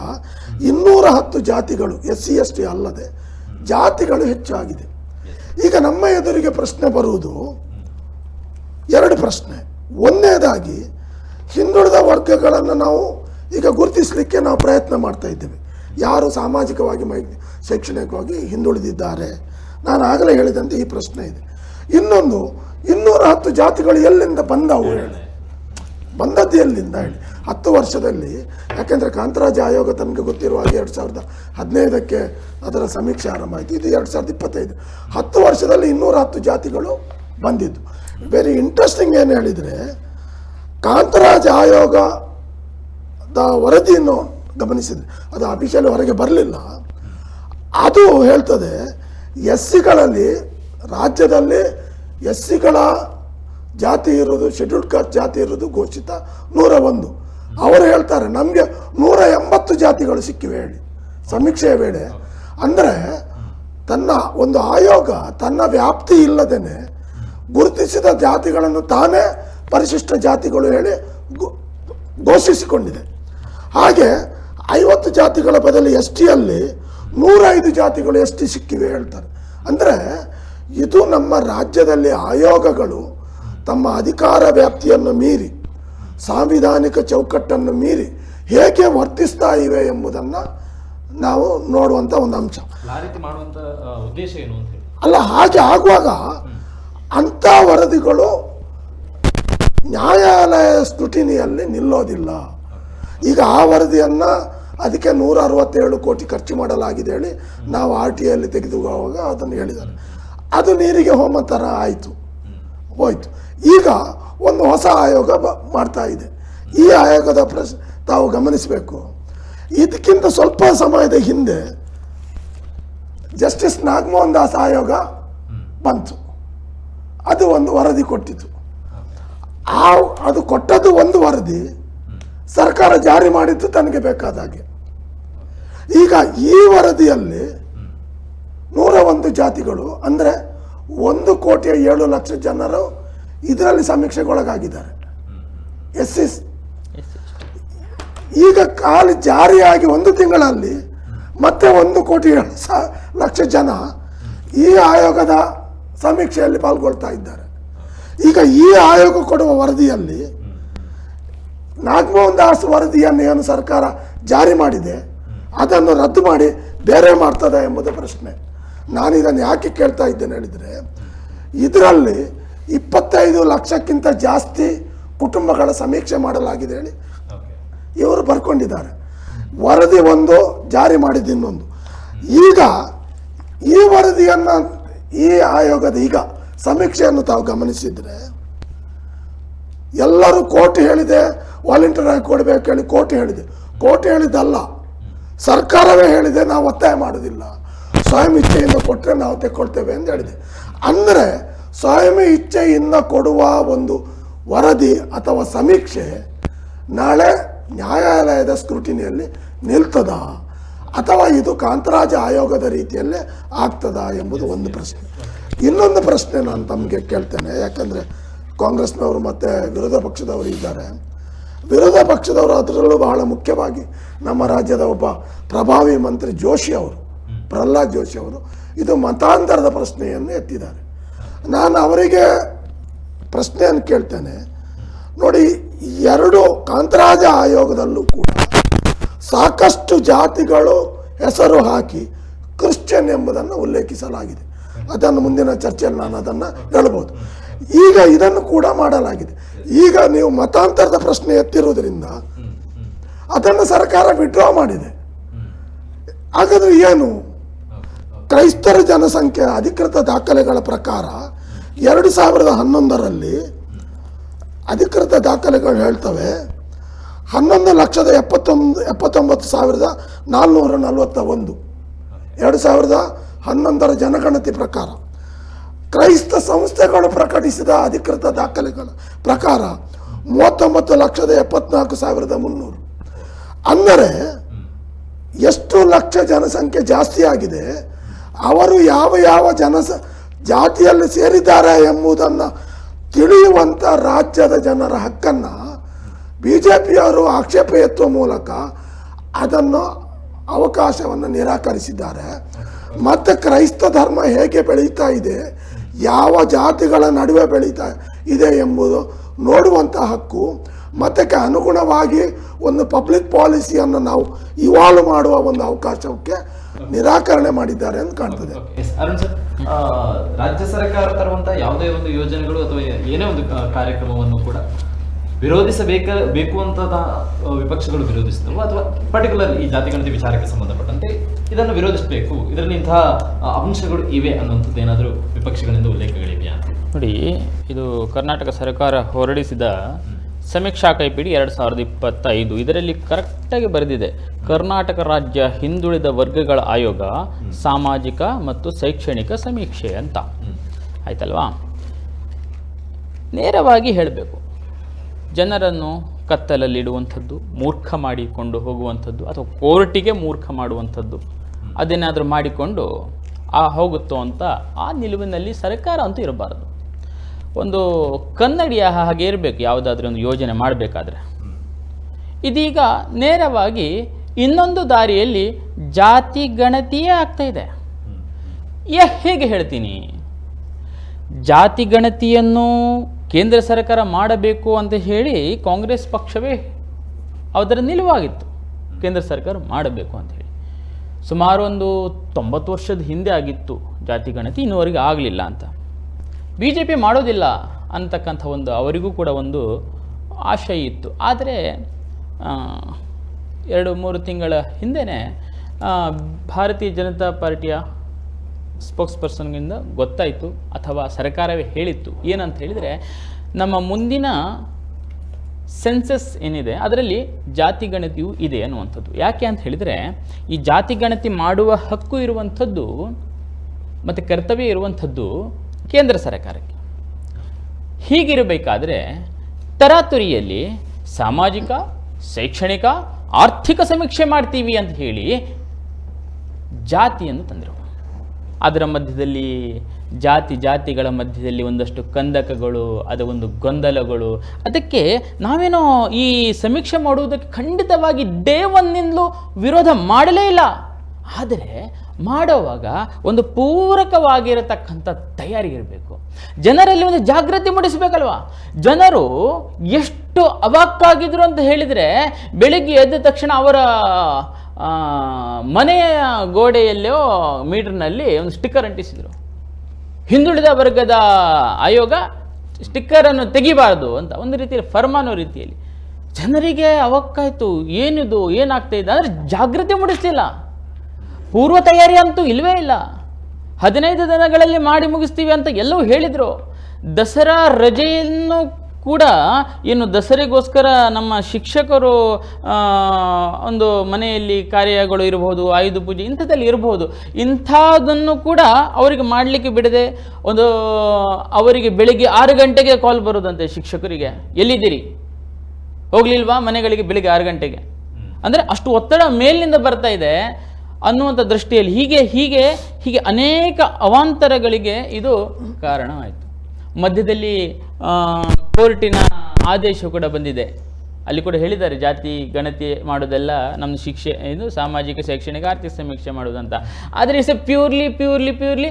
ಇನ್ನೂರ ಹತ್ತು ಜಾತಿಗಳು, ಎಸ್ ಸಿ, ಎಸ್ ಟಿ ಅಲ್ಲದೆ ಜಾತಿಗಳು ಹೆಚ್ಚಾಗಿದೆ. ಈಗ ನಮ್ಮ ಎದುರಿಗೆ ಪ್ರಶ್ನೆ ಬರುವುದು, ಎರಡು ಪ್ರಶ್ನೆ. ಒಂದನೇದಾಗಿ, ಹಿಂದುಳಿದ ವರ್ಗಗಳನ್ನು ನಾವು ಈಗ ಗುರುತಿಸಲಿಕ್ಕೆ ನಾವು ಪ್ರಯತ್ನ ಮಾಡ್ತಾ ಇದ್ದೇವೆ. ಯಾರು ಸಾಮಾಜಿಕವಾಗಿ, ಮೈ, ಶೈಕ್ಷಣಿಕವಾಗಿ ಹಿಂದುಳಿದಿದ್ದಾರೆ? ನಾನು ಆಗಲೇ ಹೇಳಿದಂತೆ ಈ ಪ್ರಶ್ನೆ ಇದೆ. ಇನ್ನೊಂದು, ಇನ್ನೂರ ಹತ್ತು ಜಾತಿಗಳು ಎಲ್ಲಿಂದ ಬಂದವು ಹೇಳಿ. ಬಂದದ್ದು ಎಲ್ಲಿಂದ ಹೇಳಿ? ಹತ್ತು ವರ್ಷದಲ್ಲಿ. ಯಾಕೆಂದರೆ ಕಾಂತರಾಜ ಆಯೋಗ ತನಗೆ ಗೊತ್ತಿರುವ ಹಾಗೆ ಎರಡು ಸಾವಿರದ ಹದಿನೈದಕ್ಕೆ ಅದರ ಸಮೀಕ್ಷೆ ಆರಂಭ ಆಯಿತು. ಇದು ಎರಡು ಸಾವಿರದ ಇಪ್ಪತ್ತೈದು. ಹತ್ತು ವರ್ಷದಲ್ಲಿ ಇನ್ನೂರ ಹತ್ತು ಜಾತಿಗಳು ಬಂದಿದ್ದು. ವೆರಿ ಇಂಟ್ರೆಸ್ಟಿಂಗ್ ಏನು ಹೇಳಿದರೆ, ಕಾಂತರಾಜ ಆಯೋಗದ ವರದಿಯನ್ನು ಗಮನಿಸಿದರೆ, ಅದು ಅಫಿಷಿಯಲ್ ಹೊರಗೆ ಬರಲಿಲ್ಲ. ಅದು ಹೇಳ್ತದೆ ಎಸ್ ಸಿಗಳಲ್ಲಿ ರಾಜ್ಯದಲ್ಲಿ ಎಸ್ ಸಿಗಳ ಜಾತಿ ಇರೋದು ಶೆಡ್ಯೂಲ್ಡ್ ಕಾಸ್ಟ್ ಜಾತಿ ಇರೋದು ಘೋಷಿತ. ನೂರ ಒಂದು. ಅವರು ಹೇಳ್ತಾರೆ, ನಮಗೆ ನೂರ ಎಂಬತ್ತು ಜಾತಿಗಳು ಸಿಕ್ಕಿವೆ ಹೇಳಿ. ಸಮೀಕ್ಷೆಯ ವೇಳೆ. ಅಂದರೆ, ತನ್ನ ಒಂದು ಆಯೋಗ, ತನ್ನ ವ್ಯಾಪ್ತಿ ಇಲ್ಲದೇನೆ ಗುರುತಿಸಿದ ಜಾತಿಗಳನ್ನು ತಾನೇ ಪರಿಶಿಷ್ಟ ಜಾತಿಗಳು ಹೇಳಿ ಘೋಷಿಸಿಕೊಂಡಿದೆ. ಹಾಗೆ ಐವತ್ತು ಜಾತಿಗಳ ಬದಲು ಎಸ್ ಟಿಯಲ್ಲಿ ನೂರೈದು ಜಾತಿಗಳು ಎಸ್ ಟಿ ಸಿಕ್ಕಿವೆ ಹೇಳ್ತಾರೆ. ಅಂದರೆ, ಇದು ನಮ್ಮ ರಾಜ್ಯದಲ್ಲಿ ಆಯೋಗಗಳು ತಮ್ಮ ಅಧಿಕಾರ ವ್ಯಾಪ್ತಿಯನ್ನು ಮೀರಿ ಸಾಂವಿಧಾನಿಕ ಚೌಕಟ್ಟನ್ನು ಮೀರಿ ಹೇಗೆ ವರ್ತಿಸ್ತಾ ಇವೆ ಎಂಬುದನ್ನು ನಾವು ನೋಡುವಂಥ ಒಂದು ಅಂಶ. ಉದ್ದೇಶ ಏನು ಅಲ್ಲ ಹಾಗೆ ಆಗುವಾಗ ಅಂಥ ವರದಿಗಳು ನ್ಯಾಯಾಲಯ ಸ್ಕ್ರುಟಿನಿಯಲ್ಲಿ ನಿಲ್ಲೋದಿಲ್ಲ. ಈಗ ಆ ವರದಿಯನ್ನು ಅದಕ್ಕೆ ನೂರ ಅರವತ್ತೇಳು ಕೋಟಿ ಖರ್ಚು ಮಾಡಲಾಗಿದೆ ಹೇಳಿ ನಾವು ಆರ್ ಟಿ ಐಯಲ್ಲಿ ತೆಗೆದುಕೊಳ್ಳುವಾಗ ಅದನ್ನು ಹೇಳಿದ್ದಾರೆ. ಅದು ನೀರಿಗೆ ಹೋಮ ಥರ ಆಯಿತು. ಹೋಯ್ತು. ಈಗ ಒಂದು ಹೊಸ ಆಯೋಗ ಬ, ಮಾಡ್ತಾ ಇದೆ. ಈ ಆಯೋಗದ ಪ್ರಶ್ನೆ ತಾವು ಗಮನಿಸಬೇಕು. ಇದಕ್ಕಿಂತ ಸ್ವಲ್ಪ ಸಮಯದ ಹಿಂದೆ ಜಸ್ಟಿಸ್ ನಾಗಮೋಹನ್ ದಾಸ್ ಆಯೋಗ ಬಂತು. ಅದು ಒಂದು ವರದಿ ಕೊಟ್ಟಿತು. ಆ ಅದು ಕೊಟ್ಟದ್ದು ಒಂದು ವರದಿ ಸರ್ಕಾರ ಜಾರಿ ಮಾಡಿದ್ದು ತನಗೆ ಬೇಕಾದ ಹಾಗೆ. ಈಗ ಈ ವರದಿಯಲ್ಲಿ ನೂರ ಒಂದು ಜಾತಿಗಳು ಅಂದರೆ ಒಂದು ಕೋಟಿಯ ಏಳು ಲಕ್ಷ ಜನರು ಇದರಲ್ಲಿ ಸಮೀಕ್ಷೆಗೊಳಗಾಗಿದ್ದಾರೆ. S S. ಈಗ ಕಾಲು ಜಾರಿಯಾಗಿ ಒಂದು ತಿಂಗಳಲ್ಲಿ ಮತ್ತೆ ಒಂದು ಕೋಟಿ ಏಳು ಸಾ- ಲಕ್ಷ ಜನ ಈ ಆಯೋಗದ ಸಮೀಕ್ಷೆಯಲ್ಲಿ ಪಾಲ್ಗೊಳ್ತಾ ಇದ್ದಾರೆ. ಈಗ ಈ ಆಯೋಗ ಕೊಡುವ ವರದಿಯಲ್ಲಿ ನಾಗಮೋಹನ್ ದಾಸ್ ವರದಿಯನ್ನು ಏನು ಸರ್ಕಾರ ಜಾರಿ ಮಾಡಿದೆ ಅದನ್ನು ರದ್ದು ಮಾಡಿ ಬೇರೆ ಮಾಡ್ತದೆ ಎಂಬುದು ಪ್ರಶ್ನೆ. ನಾನು ಇದನ್ನು ಯಾಕೆ ಕೇಳ್ತಾ ಇದ್ದೇನೆ ಹೇಳಿದರೆ ಇದರಲ್ಲಿ ಇಪ್ಪತ್ತೈದು ಲಕ್ಷಕ್ಕಿಂತ ಜಾಸ್ತಿ ಕುಟುಂಬಗಳ ಸಮೀಕ್ಷೆ ಮಾಡಲಾಗಿದೆ ಹೇಳಿ. ಇವರು ಬರ್ಕೊಂಡಿದ್ದಾರೆ. ವರದಿ ಒಂದು ಜಾರಿ ಮಾಡಿದ ಇನ್ನೊಂದು. ಈಗ ಈ ವರದಿಯನ್ನು ಈ ಆಯೋಗದ ಈಗ ಸಮೀಕ್ಷೆಯನ್ನು ತಾವು ಗಮನಿಸಿದರೆ ಎಲ್ಲರೂ ಕೋರ್ಟ್ ಹೇಳಿದೆ ವಾಲಂಟಿಯರ್ ಆಗಿ ಕೊಡಬೇಕು ಹೇಳಿ ಕೋರ್ಟ್ ಹೇಳಿದೆ. ಕೋರ್ಟ್ ಹೇಳಿದ್ದಲ್ಲ. ಸರ್ಕಾರವೇ ಹೇಳಿದೆ ನಾವು ಒತ್ತಾಯ ಮಾಡೋದಿಲ್ಲ ಸ್ವಯಂ ಇಚ್ಛೆಯಿಂದ ಕೊಟ್ಟರೆ ನಾವು ತೆಕ್ಕೊಳ್ತೇವೆ ಅಂತ ಹೇಳಿದೆ. ಅಂದರೆ ಸ್ವಯಂ ಇಚ್ಛೆಯಿಂದ ಕೊಡುವ ಒಂದು ವರದಿ ಅಥವಾ ಸಮೀಕ್ಷೆ ನಾಳೆ ನ್ಯಾಯಾಲಯದ ಸ್ಕ್ರೂಟಿನಿಯಲ್ಲಿ ನಿಲ್ತದ? ಅಥವಾ ಇದು ಕಾಂತರಾಜ ಆಯೋಗದ ರೀತಿಯಲ್ಲೇ ಆಗ್ತದಾ ಎಂಬುದು ಒಂದು ಪ್ರಶ್ನೆ. ಇನ್ನೊಂದು ಪ್ರಶ್ನೆ ನಾನು ತಮಗೆ ಕೇಳ್ತೇನೆ. ಯಾಕಂದರೆ ಕಾಂಗ್ರೆಸ್ನವರು ಮತ್ತು ವಿರೋಧ ಪಕ್ಷದವರು ಇದ್ದಾರೆ. ವಿರೋಧ ಪಕ್ಷದವರು ಅದರಲ್ಲೂ ಬಹಳ ಮುಖ್ಯವಾಗಿ ನಮ್ಮ ರಾಜ್ಯದ ಒಬ್ಬ ಪ್ರಭಾವಿ ಮಂತ್ರಿ ಜೋಶಿ ಅವರು, ಪ್ರಹ್ಲಾದ್ ಜೋಶಿ ಅವರು ಇದು ಮತಾಂತರದ ಪ್ರಶ್ನೆಯನ್ನು ಎತ್ತಿದ್ದಾರೆ. ನಾನು ಅವರಿಗೆ ಪ್ರಶ್ನೆಯನ್ನು ಕೇಳ್ತೇನೆ. ನೋಡಿ, ಎರಡು ಕಾಂತರಾಜ ಆಯೋಗದಲ್ಲೂ ಕೂಡ ಸಾಕಷ್ಟು ಜಾತಿಗಳು ಹೆಸರು ಹಾಕಿ ಕ್ರಿಶ್ಚಿಯನ್ ಎಂಬುದನ್ನು ಉಲ್ಲೇಖಿಸಲಾಗಿದೆ. ಅದನ್ನು ಮುಂದಿನ ಚರ್ಚೆಯಲ್ಲಿ ನಾನು ಅದನ್ನು ಹೇಳ್ಬೋದು. ಈಗ ಇದನ್ನು ಕೂಡ ಮಾಡಲಾಗಿದೆ. ಈಗ ನೀವು ಮತಾಂತರದ ಪ್ರಶ್ನೆ ಎತ್ತಿರುವುದರಿಂದ ಅದನ್ನು ಸರ್ಕಾರ ವಿಡ್ರಾ ಮಾಡಿದೆ. ಹಾಗಾದ್ರೆ ಏನು? ಕ್ರೈಸ್ತರ ಜನಸಂಖ್ಯೆ ಅಧಿಕೃತ ದಾಖಲೆಗಳ ಪ್ರಕಾರ ಎರಡು ಸಾವಿರದ ಹನ್ನೊಂದರಲ್ಲಿ ಅಧಿಕೃತ ದಾಖಲೆಗಳು ಹೇಳ್ತವೆ. ಹನ್ನೊಂದು ಲಕ್ಷದ ಎಪ್ಪತ್ತೊಂದು, ಎಪ್ಪತ್ತೊಂಬತ್ತು ಸಾವಿರದ ನಾಲ್ನೂರ ನಲವತ್ತ ಒಂದು ಎರಡು ಸಾವಿರದ ಹನ್ನೊಂದರ ಜನಗಣತಿ ಪ್ರಕಾರ. ಕ್ರೈಸ್ತ ಸಂಸ್ಥೆಗಳು ಪ್ರಕಟಿಸಿದ ಅಧಿಕೃತ ದಾಖಲೆಗಳ ಪ್ರಕಾರ ಮೂವತ್ತೊಂಬತ್ತು ಲಕ್ಷದ ಎಪ್ಪತ್ನಾಲ್ಕು ಸಾವಿರದ ಮುನ್ನೂರು. ಅಂದರೆ ಎಷ್ಟು ಲಕ್ಷ ಜನಸಂಖ್ಯೆ ಜಾಸ್ತಿ ಆಗಿದೆ ಅವರು ಯಾವ ಯಾವ ಜನಸ ಜಾತಿಯಲ್ಲಿ ಸೇರಿದ್ದಾರೆ ಎಂಬುದನ್ನು ತಿಳಿಯುವಂಥ ರಾಜ್ಯದ ಜನರ ಹಕ್ಕನ್ನು ಬಿ ಜೆ ಪಿಯವರು ಆಕ್ಷೇಪ ಎತ್ತುವ ಮೂಲಕ ಅದನ್ನು ಅವಕಾಶವನ್ನು ನಿರಾಕರಿಸಿದ್ದಾರೆ. ಮತ್ತು ಕ್ರೈಸ್ತ ಧರ್ಮ ಹೇಗೆ ಬೆಳೀತಾ ಇದೆ, ಯಾವ ಜಾತಿಗಳ ನಡುವೆ ಬೆಳೀತಾ ಇದೆ ಎಂಬುದು ನೋಡುವಂಥ ಹಕ್ಕು, ಮತಕ್ಕೆ ಅನುಗುಣವಾಗಿ ಒಂದು ಪಬ್ಲಿಕ್ ಪಾಲಿಸಿಯನ್ನು ನಾವು ಇವಾಲ್ವ್ ಮಾಡುವ ಒಂದು ಅವಕಾಶಕ್ಕೆ ನಿರಾಕರಣೆ ಮಾಡಿದ್ದಾರೆ ಅಂತ ಕಾಣ್ತದೆ. Okay, yes. ಅರುಣ್ ಸರ್ ಆ, ರಾಜ್ಯ ಸರ್ಕಾರ ತರುವಂತಹ ಯಾವುದೇ ಒಂದು ಯೋಜನೆಗಳು ಅಥವಾ ಏನೇ ಒಂದು ಕಾರ್ಯಕ್ರಮವನ್ನು ಕೂಡ ವಿರೋಧಿಸಬೇಕ ಬೇಕು ಅಂತ ವಿಪಕ್ಷಗಳು ವಿರೋಧಿಸಿದವು ಅಥವಾ ಪರ್ಟಿಕ್ಯುಲರ್ ಈ ಜಾತಿಗಣತಿ ವಿಚಾರಕ್ಕೆ ಸಂಬಂಧಪಟ್ಟಂತೆ ಇದನ್ನು ವಿರೋಧಿಸಬೇಕು. ಇದರಲ್ಲಿ ಇಂತಹ ಅಂಶಗಳು ಇವೆ ಅನ್ನುವಂಥದ್ದು ಏನಾದರೂ ವಿಪಕ್ಷಗಳಿಂದ ಉಲ್ಲೇಖಗಳಿವೆಯಾ? ಅಂತ ನೋಡಿ ಇದು ಕರ್ನಾಟಕ ಸರ್ಕಾರ ಹೊರಡಿಸಿದ ಸಮೀಕ್ಷಾ ಕೈಪಿಡಿ ಎರಡು ಸಾವಿರದ ಇಪ್ಪತ್ತೈದು. ಇದರಲ್ಲಿ ಕರೆಕ್ಟಾಗಿ ಬರೆದಿದೆ ಕರ್ನಾಟಕ ರಾಜ್ಯ ಹಿಂದುಳಿದ ವರ್ಗಗಳ ಆಯೋಗ ಸಾಮಾಜಿಕ ಮತ್ತು ಶೈಕ್ಷಣಿಕ ಸಮೀಕ್ಷೆ ಅಂತ. ಆಯ್ತಲ್ವಾ? ನೇರವಾಗಿ ಹೇಳಬೇಕು ಜನರನ್ನು ಕತ್ತಲಲ್ಲಿಡುವಂಥದ್ದು ಮೂರ್ಖ ಮಾಡಿಕೊಂಡು ಹೋಗುವಂಥದ್ದು ಅಥವಾ ಕೋರ್ಟಿಗೆ ಮೂರ್ಖ ಮಾಡುವಂಥದ್ದು ಅದೇನಾದರೂ ಮಾಡಿಕೊಂಡು ಆ ಹೋಗುತ್ತೋ ಅಂತ ಆ ನಿಲುವಿನಲ್ಲಿ ಸರ್ಕಾರ ಅಂತೂ ಇರಬಾರದು. ಒಂದು ಕನ್ನಡಿಯ ಹಾಗೆ ಇರಬೇಕು, ಯಾವುದಾದ್ರೂ ಒಂದು ಯೋಜನೆ ಮಾಡಬೇಕಾದ್ರೆ. ಇದೀಗ ನೇರವಾಗಿ ಇನ್ನೊಂದು ದಾರಿಯಲ್ಲಿ ಜಾತಿ ಗಣತಿಯೇ ಆಗ್ತಾ ಇದೆ. ಹೇಗೆ ಹೇಳ್ತೀನಿ? ಜಾತಿ ಗಣತಿಯನ್ನು ಕೇಂದ್ರ ಸರ್ಕಾರ ಮಾಡಬೇಕು ಅಂತ ಹೇಳಿ ಕಾಂಗ್ರೆಸ್ ಪಕ್ಷವೇ ಅದರ ನಿಲುವಾಗಿತ್ತು. ಕೇಂದ್ರ ಸರ್ಕಾರ ಮಾಡಬೇಕು ಅಂತ ಹೇಳಿ. ಸುಮಾರು ಒಂದು ತೊಂಬತ್ತು ವರ್ಷದ ಹಿಂದೆ ಆಗಿತ್ತು ಜಾತಿ ಗಣತಿ, ಇನ್ನೂವರೆಗೆ ಆಗಲಿಲ್ಲ ಅಂತ. ಬಿ ಜೆ ಪಿ ಮಾಡೋದಿಲ್ಲ ಅಂತಕ್ಕಂಥ ಒಂದು ಅವರಿಗೂ ಕೂಡ ಒಂದು ಆಶಯ ಇತ್ತು. ಆದರೆ ಎರಡು ಮೂರು ತಿಂಗಳ ಹಿಂದೆಯೇ ಭಾರತೀಯ ಜನತಾ ಪಾರ್ಟಿಯ ಸ್ಪೋಕ್ಸ್ ಪರ್ಸನ್ಗಿಂದ ಗೊತ್ತಾಯಿತು ಅಥವಾ ಸರ್ಕಾರವೇ ಹೇಳಿತ್ತು. ಏನಂತ ಹೇಳಿದರೆ, ನಮ್ಮ ಮುಂದಿನ ಸೆನ್ಸಸ್ ಏನಿದೆ, ಅದರಲ್ಲಿ ಜಾತಿ ಗಣತಿಯು ಇದೆ ಅನ್ನುವಂಥದ್ದು. ಯಾಕೆ ಅಂತ ಹೇಳಿದರೆ, ಈ ಜಾತಿ ಗಣತಿ ಮಾಡುವ ಹಕ್ಕು ಇರುವಂಥದ್ದು, ಮತ್ತು ಕರ್ತವ್ಯ ಇರುವಂಥದ್ದು ಕೇಂದ್ರ ಸರ್ಕಾರಕ್ಕೆ. ಹೀಗಿರಬೇಕಾದ್ರೆ ತರಾತುರಿಯಲ್ಲಿ ಸಾಮಾಜಿಕ, ಶೈಕ್ಷಣಿಕ, ಆರ್ಥಿಕ ಸಮೀಕ್ಷೆ ಮಾಡ್ತೀವಿ ಅಂತ ಹೇಳಿ ಜಾತಿಯನ್ನು ತಂದರು. ಅದರ ಮಧ್ಯದಲ್ಲಿ ಜಾತಿ ಜಾತಿಗಳ ಮಧ್ಯದಲ್ಲಿ ಒಂದಷ್ಟು ಕಂದಕಗಳು, ಅದು ಒಂದು ಗೊಂದಲಗಳು. ಅದಕ್ಕೆ ನಾವೇನೋ ಈ ಸಮೀಕ್ಷೆ ಮಾಡುವುದಕ್ಕೆ ಖಂಡಿತವಾಗಿ ಡೇ ಒನ್ನಿಂದಲೂ ವಿರೋಧ ಮಾಡಲೇ ಇಲ್ಲ. ಆದರೆ ಮಾಡುವಾಗ ಒಂದು ಪೂರಕವಾಗಿರತಕ್ಕಂಥ ತಯಾರಿ ಇರಬೇಕು. ಜನರಲ್ಲಿ ಒಂದು ಜಾಗೃತಿ ಮೂಡಿಸಬೇಕಲ್ವಾ? ಜನರು ಎಷ್ಟು ಅವಾಕ್ಕಾಗಿದ್ರು ಅಂತ ಹೇಳಿದರೆ ಬೆಳಿಗ್ಗೆ ಎದ್ದ ತಕ್ಷಣ ಅವರ ಮನೆಯ ಗೋಡೆಯಲ್ಲೋ ಮೀಟರ್ನಲ್ಲಿ ಒಂದು ಸ್ಟಿಕ್ಕರ್ ಅಂಟಿಸಿದರು. ಹಿಂದುಳಿದ ವರ್ಗದ ಆಯೋಗ ಸ್ಟಿಕ್ಕರನ್ನು ತೆಗಿಬಾರ್ದು ಅಂತ ಒಂದು ರೀತಿಯಲ್ಲಿ ಫರ್ಮಾನೋ ರೀತಿಯಲ್ಲಿ. ಜನರಿಗೆ ಅವಕ್ಕಾಯಿತು, ಏನಿದು, ಏನಾಗ್ತಾ ಇದೆ ಅಂದರೆ ಜಾಗೃತಿ ಮೂಡಿಸ್ತಿಲ್ಲ ಪೂರ್ವ ತಯಾರಿ ಅಂತೂ ಇಲ್ಲವೇ ಇಲ್ಲ. ಹದಿನೈದು ದಿನಗಳಲ್ಲಿ ಮಾಡಿ ಮುಗಿಸ್ತೀವಿ ಅಂತ ಎಲ್ಲವೂ ಹೇಳಿದರು. ದಸರಾ ರಜೆಯನ್ನು ಕೂಡ ಏನು ದಸರೆಗೋಸ್ಕರ ನಮ್ಮ ಶಿಕ್ಷಕರು ಒಂದು ಮನೆಯಲ್ಲಿ ಕಾರ್ಯಗಳು ಇರಬಹುದು ಆಯುಧ ಪೂಜೆ ಇಂಥದ್ದಲ್ಲಿ ಇರಬಹುದು ಇಂಥದ್ದನ್ನು ಕೂಡ ಅವರಿಗೆ ಮಾಡಲಿಕ್ಕೆ ಬಿಡದೆ ಒಂದು ಅವರಿಗೆ ಬೆಳಿಗ್ಗೆ ಆರು ಗಂಟೆಗೆ ಕಾಲ್ ಬರೋದಂತೆ ಶಿಕ್ಷಕರಿಗೆ. ಎಲ್ಲಿದ್ದೀರಿ? ಹೋಗ್ಲಿಲ್ವಾ ಮನೆಗಳಿಗೆ ಬೆಳಿಗ್ಗೆ ಆರು ಗಂಟೆಗೆ? ಅಂದರೆ ಅಷ್ಟು ಒತ್ತಡ ಮೇಲಿನಿಂದ ಬರ್ತಾ ಇದೆ. ಅನ್ನುವಂಥ ದೃಷ್ಟಿಯಲ್ಲಿ ಹೀಗೆ ಹೀಗೆ ಹೀಗೆ ಅನೇಕ ಅವಾಂತರಗಳಿಗೆ ಇದು ಕಾರಣವಾಯಿತು. ಮಧ್ಯದಲ್ಲಿ ಕೋರ್ಟಿನ ಆದೇಶ ಕೂಡ ಬಂದಿದೆ. ಅಲ್ಲಿ ಕೂಡ ಹೇಳಿದ್ದಾರೆ, ಜಾತಿ ಗಣತಿ ಮಾಡೋದೆಲ್ಲ ನಮ್ಮ ಶಿಕ್ಷೆ, ಇದು ಸಾಮಾಜಿಕ, ಶೈಕ್ಷಣಿಕ, ಆರ್ಥಿಕ ಸಮೀಕ್ಷೆ ಮಾಡೋದಂತ. ಆದರೆ it's a purely purely purely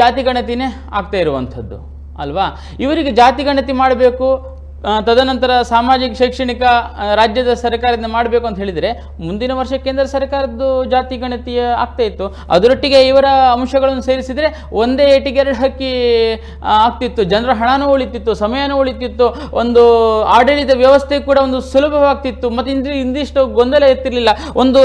ಜಾತಿ ಗಣತಿನೇ ಆಗ್ತಾ ಇರುವಂಥದ್ದು, ಅಲ್ವಾ? ಇವರಿಗೆ ಜಾತಿ ಗಣತಿ ಮಾಡಬೇಕು ತದನಂತರ ಸಾಮಾಜಿಕ, ಶೈಕ್ಷಣಿಕ ರಾಜ್ಯದ ಸರ್ಕಾರದಿಂದ ಮಾಡಬೇಕು ಅಂತ ಹೇಳಿದರೆ ಮುಂದಿನ ವರ್ಷ ಕೇಂದ್ರ ಸರ್ಕಾರದ್ದು ಜಾತಿ ಗಣತಿ ಆಗ್ತಾ ಇತ್ತು. ಅದರೊಟ್ಟಿಗೆ ಇವರ ಅಂಶಗಳನ್ನು ಸೇರಿಸಿದರೆ ಒಂದೇ ಏಟಿಗೆ ಎರಡು ಹಕ್ಕಿ ಆಗ್ತಿತ್ತು. ಜನರ ಹಣನೂ ಉಳಿತಿತ್ತು, ಸಮಯನೂ ಉಳಿತಿತ್ತು. ಒಂದು ಆಡಳಿತ ವ್ಯವಸ್ಥೆ ಕೂಡ ಒಂದು ಸುಲಭವಾಗ್ತಿತ್ತು. ಮತ್ತು ಇಂದ್ರ ಇಂದಿಷ್ಟು ಗೊಂದಲ ಇರ್ತಿರ್ಲಿಲ್ಲ ಒಂದು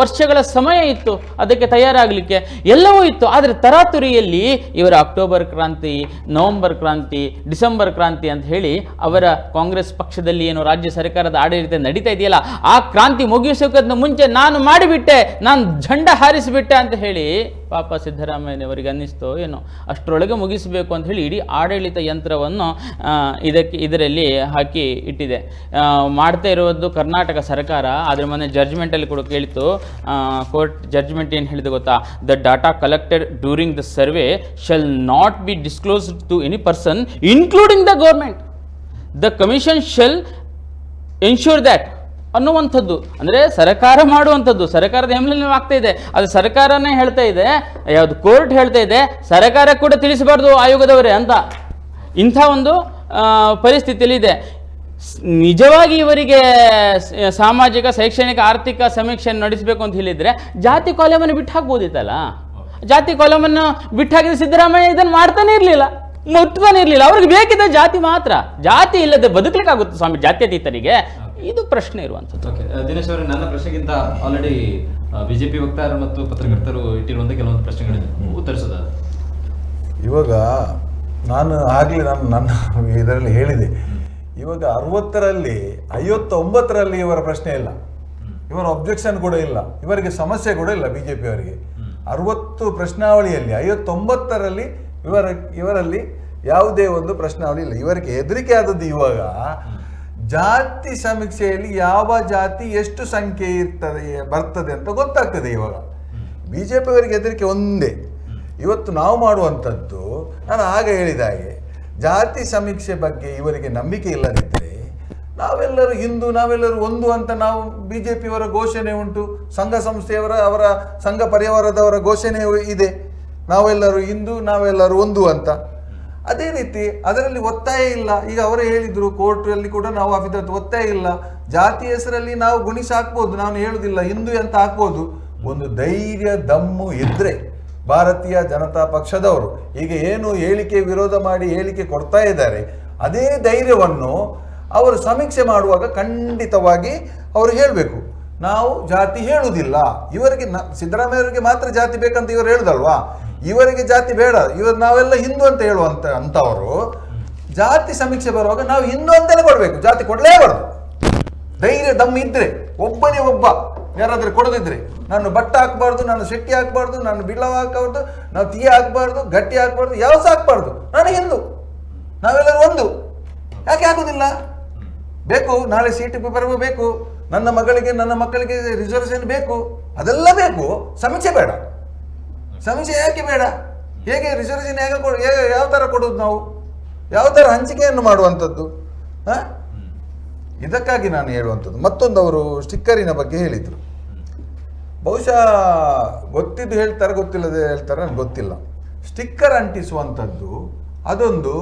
ವರ್ಷಗಳ ಸಮಯ ಇತ್ತು ಅದಕ್ಕೆ ತಯಾರಾಗಲಿಕ್ಕೆ. ಎಲ್ಲವೂ ಇತ್ತು. ಆದರೆ ತರಾತುರಿಯಲ್ಲಿ ಇವರ ಅಕ್ಟೋಬರ್ ಕ್ರಾಂತಿ, ನವೆಂಬರ್ ಕ್ರಾಂತಿ, ಡಿಸೆಂಬರ್ ಕ್ರಾಂತಿ ಅಂತ ಹೇಳಿ ಅವರ ಕಾಂಗ್ರೆಸ್ ಪಕ್ಷದಲ್ಲಿ ಏನು ರಾಜ್ಯ ಸರ್ಕಾರದ ಆಡಳಿತ ನಡೀತಾ ಇದೆಯಲ್ಲ, ಆ ಕ್ರಾಂತಿ ಮುಗಿಸೋಕದ್ನ ಮುಂಚೆ ನಾನು ಮಾಡಿಬಿಟ್ಟೆ, ನಾನು ಝಂಡ ಹಾರಿಸಿಬಿಟ್ಟೆ ಅಂತ ಹೇಳಿ ಪಾಪ ಸಿದ್ದರಾಮಯ್ಯನವರಿಗೆ ಅನ್ನಿಸ್ತೋ ಏನೋ, ಅಷ್ಟರೊಳಗೆ ಮುಗಿಸಬೇಕು ಅಂತ ಹೇಳಿ ಇಡೀ ಆಡಳಿತ ಯಂತ್ರವನ್ನು ಇದಕ್ಕೆ, ಇದರಲ್ಲಿ ಹಾಕಿ ಇಟ್ಟಿದೆ. ಮಾಡ್ತಾ ಇರೋದು ಕರ್ನಾಟಕ ಸರ್ಕಾರ ಅದ್ರ ಮೊನ್ನೆ ಜಡ್ಜ್ಮೆಂಟಲ್ಲಿ ಕೂಡ ಕೇಳಿತು ಕೋರ್ಟ್ ಜಡ್ಜ್ಮೆಂಟ್ ಏನು ಹೇಳಿದೆ ಗೊತ್ತಾ? The data collected during the survey shall not be disclosed to any person including the government the commission shall ensure that ಅನ್ನುವಂಥದ್ದು, ಅಂದರೆ ಸರ್ಕಾರ ಮಾಡುವಂಥದ್ದು, ಸರ್ಕಾರದ ಹೆಮ್ಮೆಲೆ ಆಗ್ತಾ ಇದೆ. ಅದು ಸರ್ಕಾರನೇ ಹೇಳ್ತಾ ಇದೆ, ಯಾವುದು ಕೋರ್ಟ್ ಹೇಳ್ತಾ ಇದೆ, ಸರ್ಕಾರ ಕೂಡ ತಿಳಿಸಬಾರ್ದು ಆಯೋಗದವರೇ ಅಂತ. ಇಂಥ ಒಂದು ಪರಿಸ್ಥಿತಿಯಲ್ಲಿ ಇದೆ. ನಿಜವಾಗಿ ಇವರಿಗೆ ಸಾಮಾಜಿಕ, ಶೈಕ್ಷಣಿಕ, ಆರ್ಥಿಕ ಸಮೀಕ್ಷೆಯನ್ನು ನಡೆಸಬೇಕು ಅಂತ ಹೇಳಿದರೆ ಜಾತಿ ಕಾಲಮನ್ನು ಬಿಟ್ಟು ಹಾಕ್ಬೋದಿತ್ತಲ್ಲ ಜಾತಿ ಕಾಲಮನ್ನು ಬಿಟ್ಟು ಹಾಕಿದ್ರೆ ಸಿದ್ದರಾಮಯ್ಯ ಇದನ್ನು ಮಾಡ್ತಾನೆ ಇರಲಿಲ್ಲ. ಮುಟ್ತಾನೆ ಇರಲಿಲ್ಲ. ಅವ್ರಿಗೆ ಬೇಕಿದ್ದ ಜಾತಿ ಮಾತ್ರ. ಜಾತಿ ಇಲ್ಲದೆ ಬದುಕಲಿಕ್ಕಾಗುತ್ತೆ ಸ್ವಾಮಿ ಜಾತ್ಯತೀತರಿಗೆ? ಇದು ಪ್ರಶ್ನೆ ಇರುವಂಥದ್ದು. ಓಕೆ ದಿನೇಶ್ ಅವರೇ ನನ್ನ ಪ್ರಶ್ನೆಗಿಂತ ಆಲ್ರೆಡಿ ಬಿಜೆಪಿ ವಕ್ತಾರರು ಮತ್ತು ಪತ್ರಕರ್ತರು ಇಟ್ಟಿರುವಂತ ಕೆಲವೊಂದು ಪ್ರಶ್ನೆಗಳಿದೆ ಉತ್ತರಿಸೋದ? ಇವಾಗ ನಾನು ಆಗ್ಲಿ ನಾನು ನನ್ನ ಇದರಲ್ಲಿ ಹೇಳಿದೆ. ಇವಾಗ ಅರವತ್ತರಲ್ಲಿ ಐವತ್ತೊಂಬತ್ತರಲ್ಲಿ ಇವರ ಪ್ರಶ್ನೆ ಇಲ್ಲ. ಇವರ ಅಬ್ಜೆಕ್ಷನ್ ಕೂಡ ಇಲ್ಲ. ಇವರಿಗೆ ಸಮಸ್ಯೆ ಕೂಡ ಇಲ್ಲ ಬಿ ಜೆ ಪಿಯವರಿಗೆ ಅರವತ್ತು ಪ್ರಶ್ನಾವಳಿಯಲ್ಲಿ ಐವತ್ತೊಂಬತ್ತರಲ್ಲಿ ಇವರ, ಇವರಲ್ಲಿ ಯಾವುದೇ ಒಂದು ಪ್ರಶ್ನೆ ಇಲ್ಲ ಇವರಿಗೆ ಹೆದರಿಕೆ ಆದದ್ದು ಇವಾಗ ಜಾತಿ ಸಮೀಕ್ಷೆಯಲ್ಲಿ ಯಾವ ಜಾತಿ ಎಷ್ಟು ಸಂಖ್ಯೆ ಇರ್ತದೆ, ಬರ್ತದೆ ಅಂತ ಗೊತ್ತಾಗ್ತದೆ ಇವಾಗ. ಬಿ ಜೆ ಪಿಯವರಿಗೆ ಹೆದರಿಕೆ ಒಂದೇ. ಇವತ್ತು ನಾವು ಮಾಡುವಂಥದ್ದು, ನಾನು ಆಗ ಹೇಳಿದ ಹಾಗೆ, ಜಾತಿ ಸಮೀಕ್ಷೆ ಬಗ್ಗೆ ಇವರಿಗೆ ನಂಬಿಕೆ ಇಲ್ಲದಿದ್ದರೆ ನಾವೆಲ್ಲರೂ ಹಿಂದೂ, ನಾವೆಲ್ಲರೂ ಒಂದು ಅಂತ ನಾವು ಬಿ ಜೆ ಪಿಯವರ ಘೋಷಣೆ ಉಂಟು. ಸಂಘ ಸಂಸ್ಥೆಯವರ, ಅವರ ಸಂಘ ಪರಿವಾರದವರ ಘೋಷಣೆ ಇದೆ. ನಾವೆಲ್ಲರೂ ಹಿಂದೂ, ನಾವೆಲ್ಲರೂ ಒಂದು ಅಂತ. ಅದೇ ರೀತಿ ಅದರಲ್ಲಿ ಒತ್ತಾಯ ಇಲ್ಲ. ಈಗ ಅವರೇ ಹೇಳಿದ್ರು ಕೋರ್ಟಲ್ಲಿ ಕೂಡ ನಾವು ಅಭಿದ್ರ ಒತ್ತಾಯ ಇಲ್ಲ. ಜಾತಿ ಹೆಸರಲ್ಲಿ ನಾವು ಗುಣಿಸಿ ಹಾಕ್ಬೋದು ನಾನು ಹೇಳುದಿಲ್ಲ, ಹಿಂದೂ ಅಂತ ಹಾಕ್ಬೋದು. ಒಂದು ಧೈರ್ಯ, ದಮ್ಮು ಇದ್ರೆ ಭಾರತೀಯ ಜನತಾ ಪಕ್ಷದವರು ಈಗ ಏನು ಹೇಳಿಕೆ ವಿರೋಧ ಮಾಡಿ ಹೇಳಿಕೆ ಕೊಡ್ತಾ ಇದ್ದಾರೆ, ಅದೇ ಧೈರ್ಯವನ್ನು ಅವರು ಸಮೀಕ್ಷೆ ಮಾಡುವಾಗ ಖಂಡಿತವಾಗಿ ಅವರು ಹೇಳಬೇಕು. ನಾವು ಜಾತಿ ಹೇಳುವುದಿಲ್ಲ. ಇವರಿಗೆ ಸಿದ್ದರಾಮಯ್ಯವರಿಗೆ ಮಾತ್ರ ಜಾತಿ ಬೇಕಂತ ಇವರು ಹೇಳುದಲ್ವಾ? ಇವರಿಗೆ ಜಾತಿ ಬೇಡ. ಇವರು ನಾವೆಲ್ಲ ಹಿಂದೂ ಅಂತ ಹೇಳುವಂತ ಅಂತವರು ಜಾತಿ ಸಮೀಕ್ಷೆ ಬರುವಾಗ ನಾವು ಹಿಂದೂ ಅಂತಲೇ ಕೊಡಬೇಕು. ಜಾತಿ ಕೊಡಲೇಬಾರ್ದು ಧೈರ್ಯ, ದಮ್ ಇದ್ರೆ, ಒಬ್ಬನೇ ಒಬ್ಬ. ಯಾರಾದ್ರೂ ಕೊಡದಿದ್ರೆ ನಾನು ಬಟ್ಟ ಹಾಕ್ಬಾರ್ದು, ನಾನು ಶೆಟ್ಟಿ ಹಾಕ್ಬಾರ್ದು, ನಾನು ಬಿಳವ ಹಾಕಬಾರ್ದು ನಾವು ತೀಯ ಹಾಕ್ಬಾರ್ದು, ಗಟ್ಟಿ ಹಾಕ್ಬಾರ್ದು ಯಾವ ಹಾಕ್ಬಾರ್ದು. ನಾನು ಹಿಂದೂ. ನಾವೆಲ್ಲರೂ ಒಂದು. ಯಾಕೆ ಆಗುದಿಲ್ಲ ಬೇಕು, ನಾಳೆ ಸೀಟ್ ಪೇಪರ್ ಬೇಕು. ನನ್ನ ಮಗಳಿಗೆ, ನನ್ನ ಮಕ್ಕಳಿಗೆ ರಿಸರ್ವೇಷನ್ ಬೇಕು. ಅದೆಲ್ಲ ಬೇಕು. ಸಮೀಕ್ಷೆ ಬೇಡ. ಸಮೀಕ್ಷೆ ಯಾಕೆ ಬೇಡ? ಹೇಗೆ ರಿಸರ್ವೇಷನ್ ಹೇಗೆ ಕೊಡು ಹೇಗೆ ಯಾವ ಥರ ಕೊಡೋದು ನಾವು? ಯಾವ ಥರ ಹಂಚಿಕೆಯನ್ನು ಮಾಡುವಂಥದ್ದು? ಹಾಂ? ಇದಕ್ಕಾಗಿ ನಾನು ಹೇಳುವಂಥದ್ದು. ಮತ್ತೊಂದು ಅವರು ಸ್ಟಿಕ್ಕರಿನ ಬಗ್ಗೆ ಹೇಳಿದರು. ಬಹುಶಃ ಗೊತ್ತಿದ್ದು ಹೇಳ್ತಾರೆ, ಗೊತ್ತಿಲ್ಲದೆ ಹೇಳ್ತಾರೆ ನನಗೆ ಗೊತ್ತಿಲ್ಲ. ಸ್ಟಿಕ್ಕರ್ ಅಂಟಿಸುವಂಥದ್ದು ಅದೊಂದು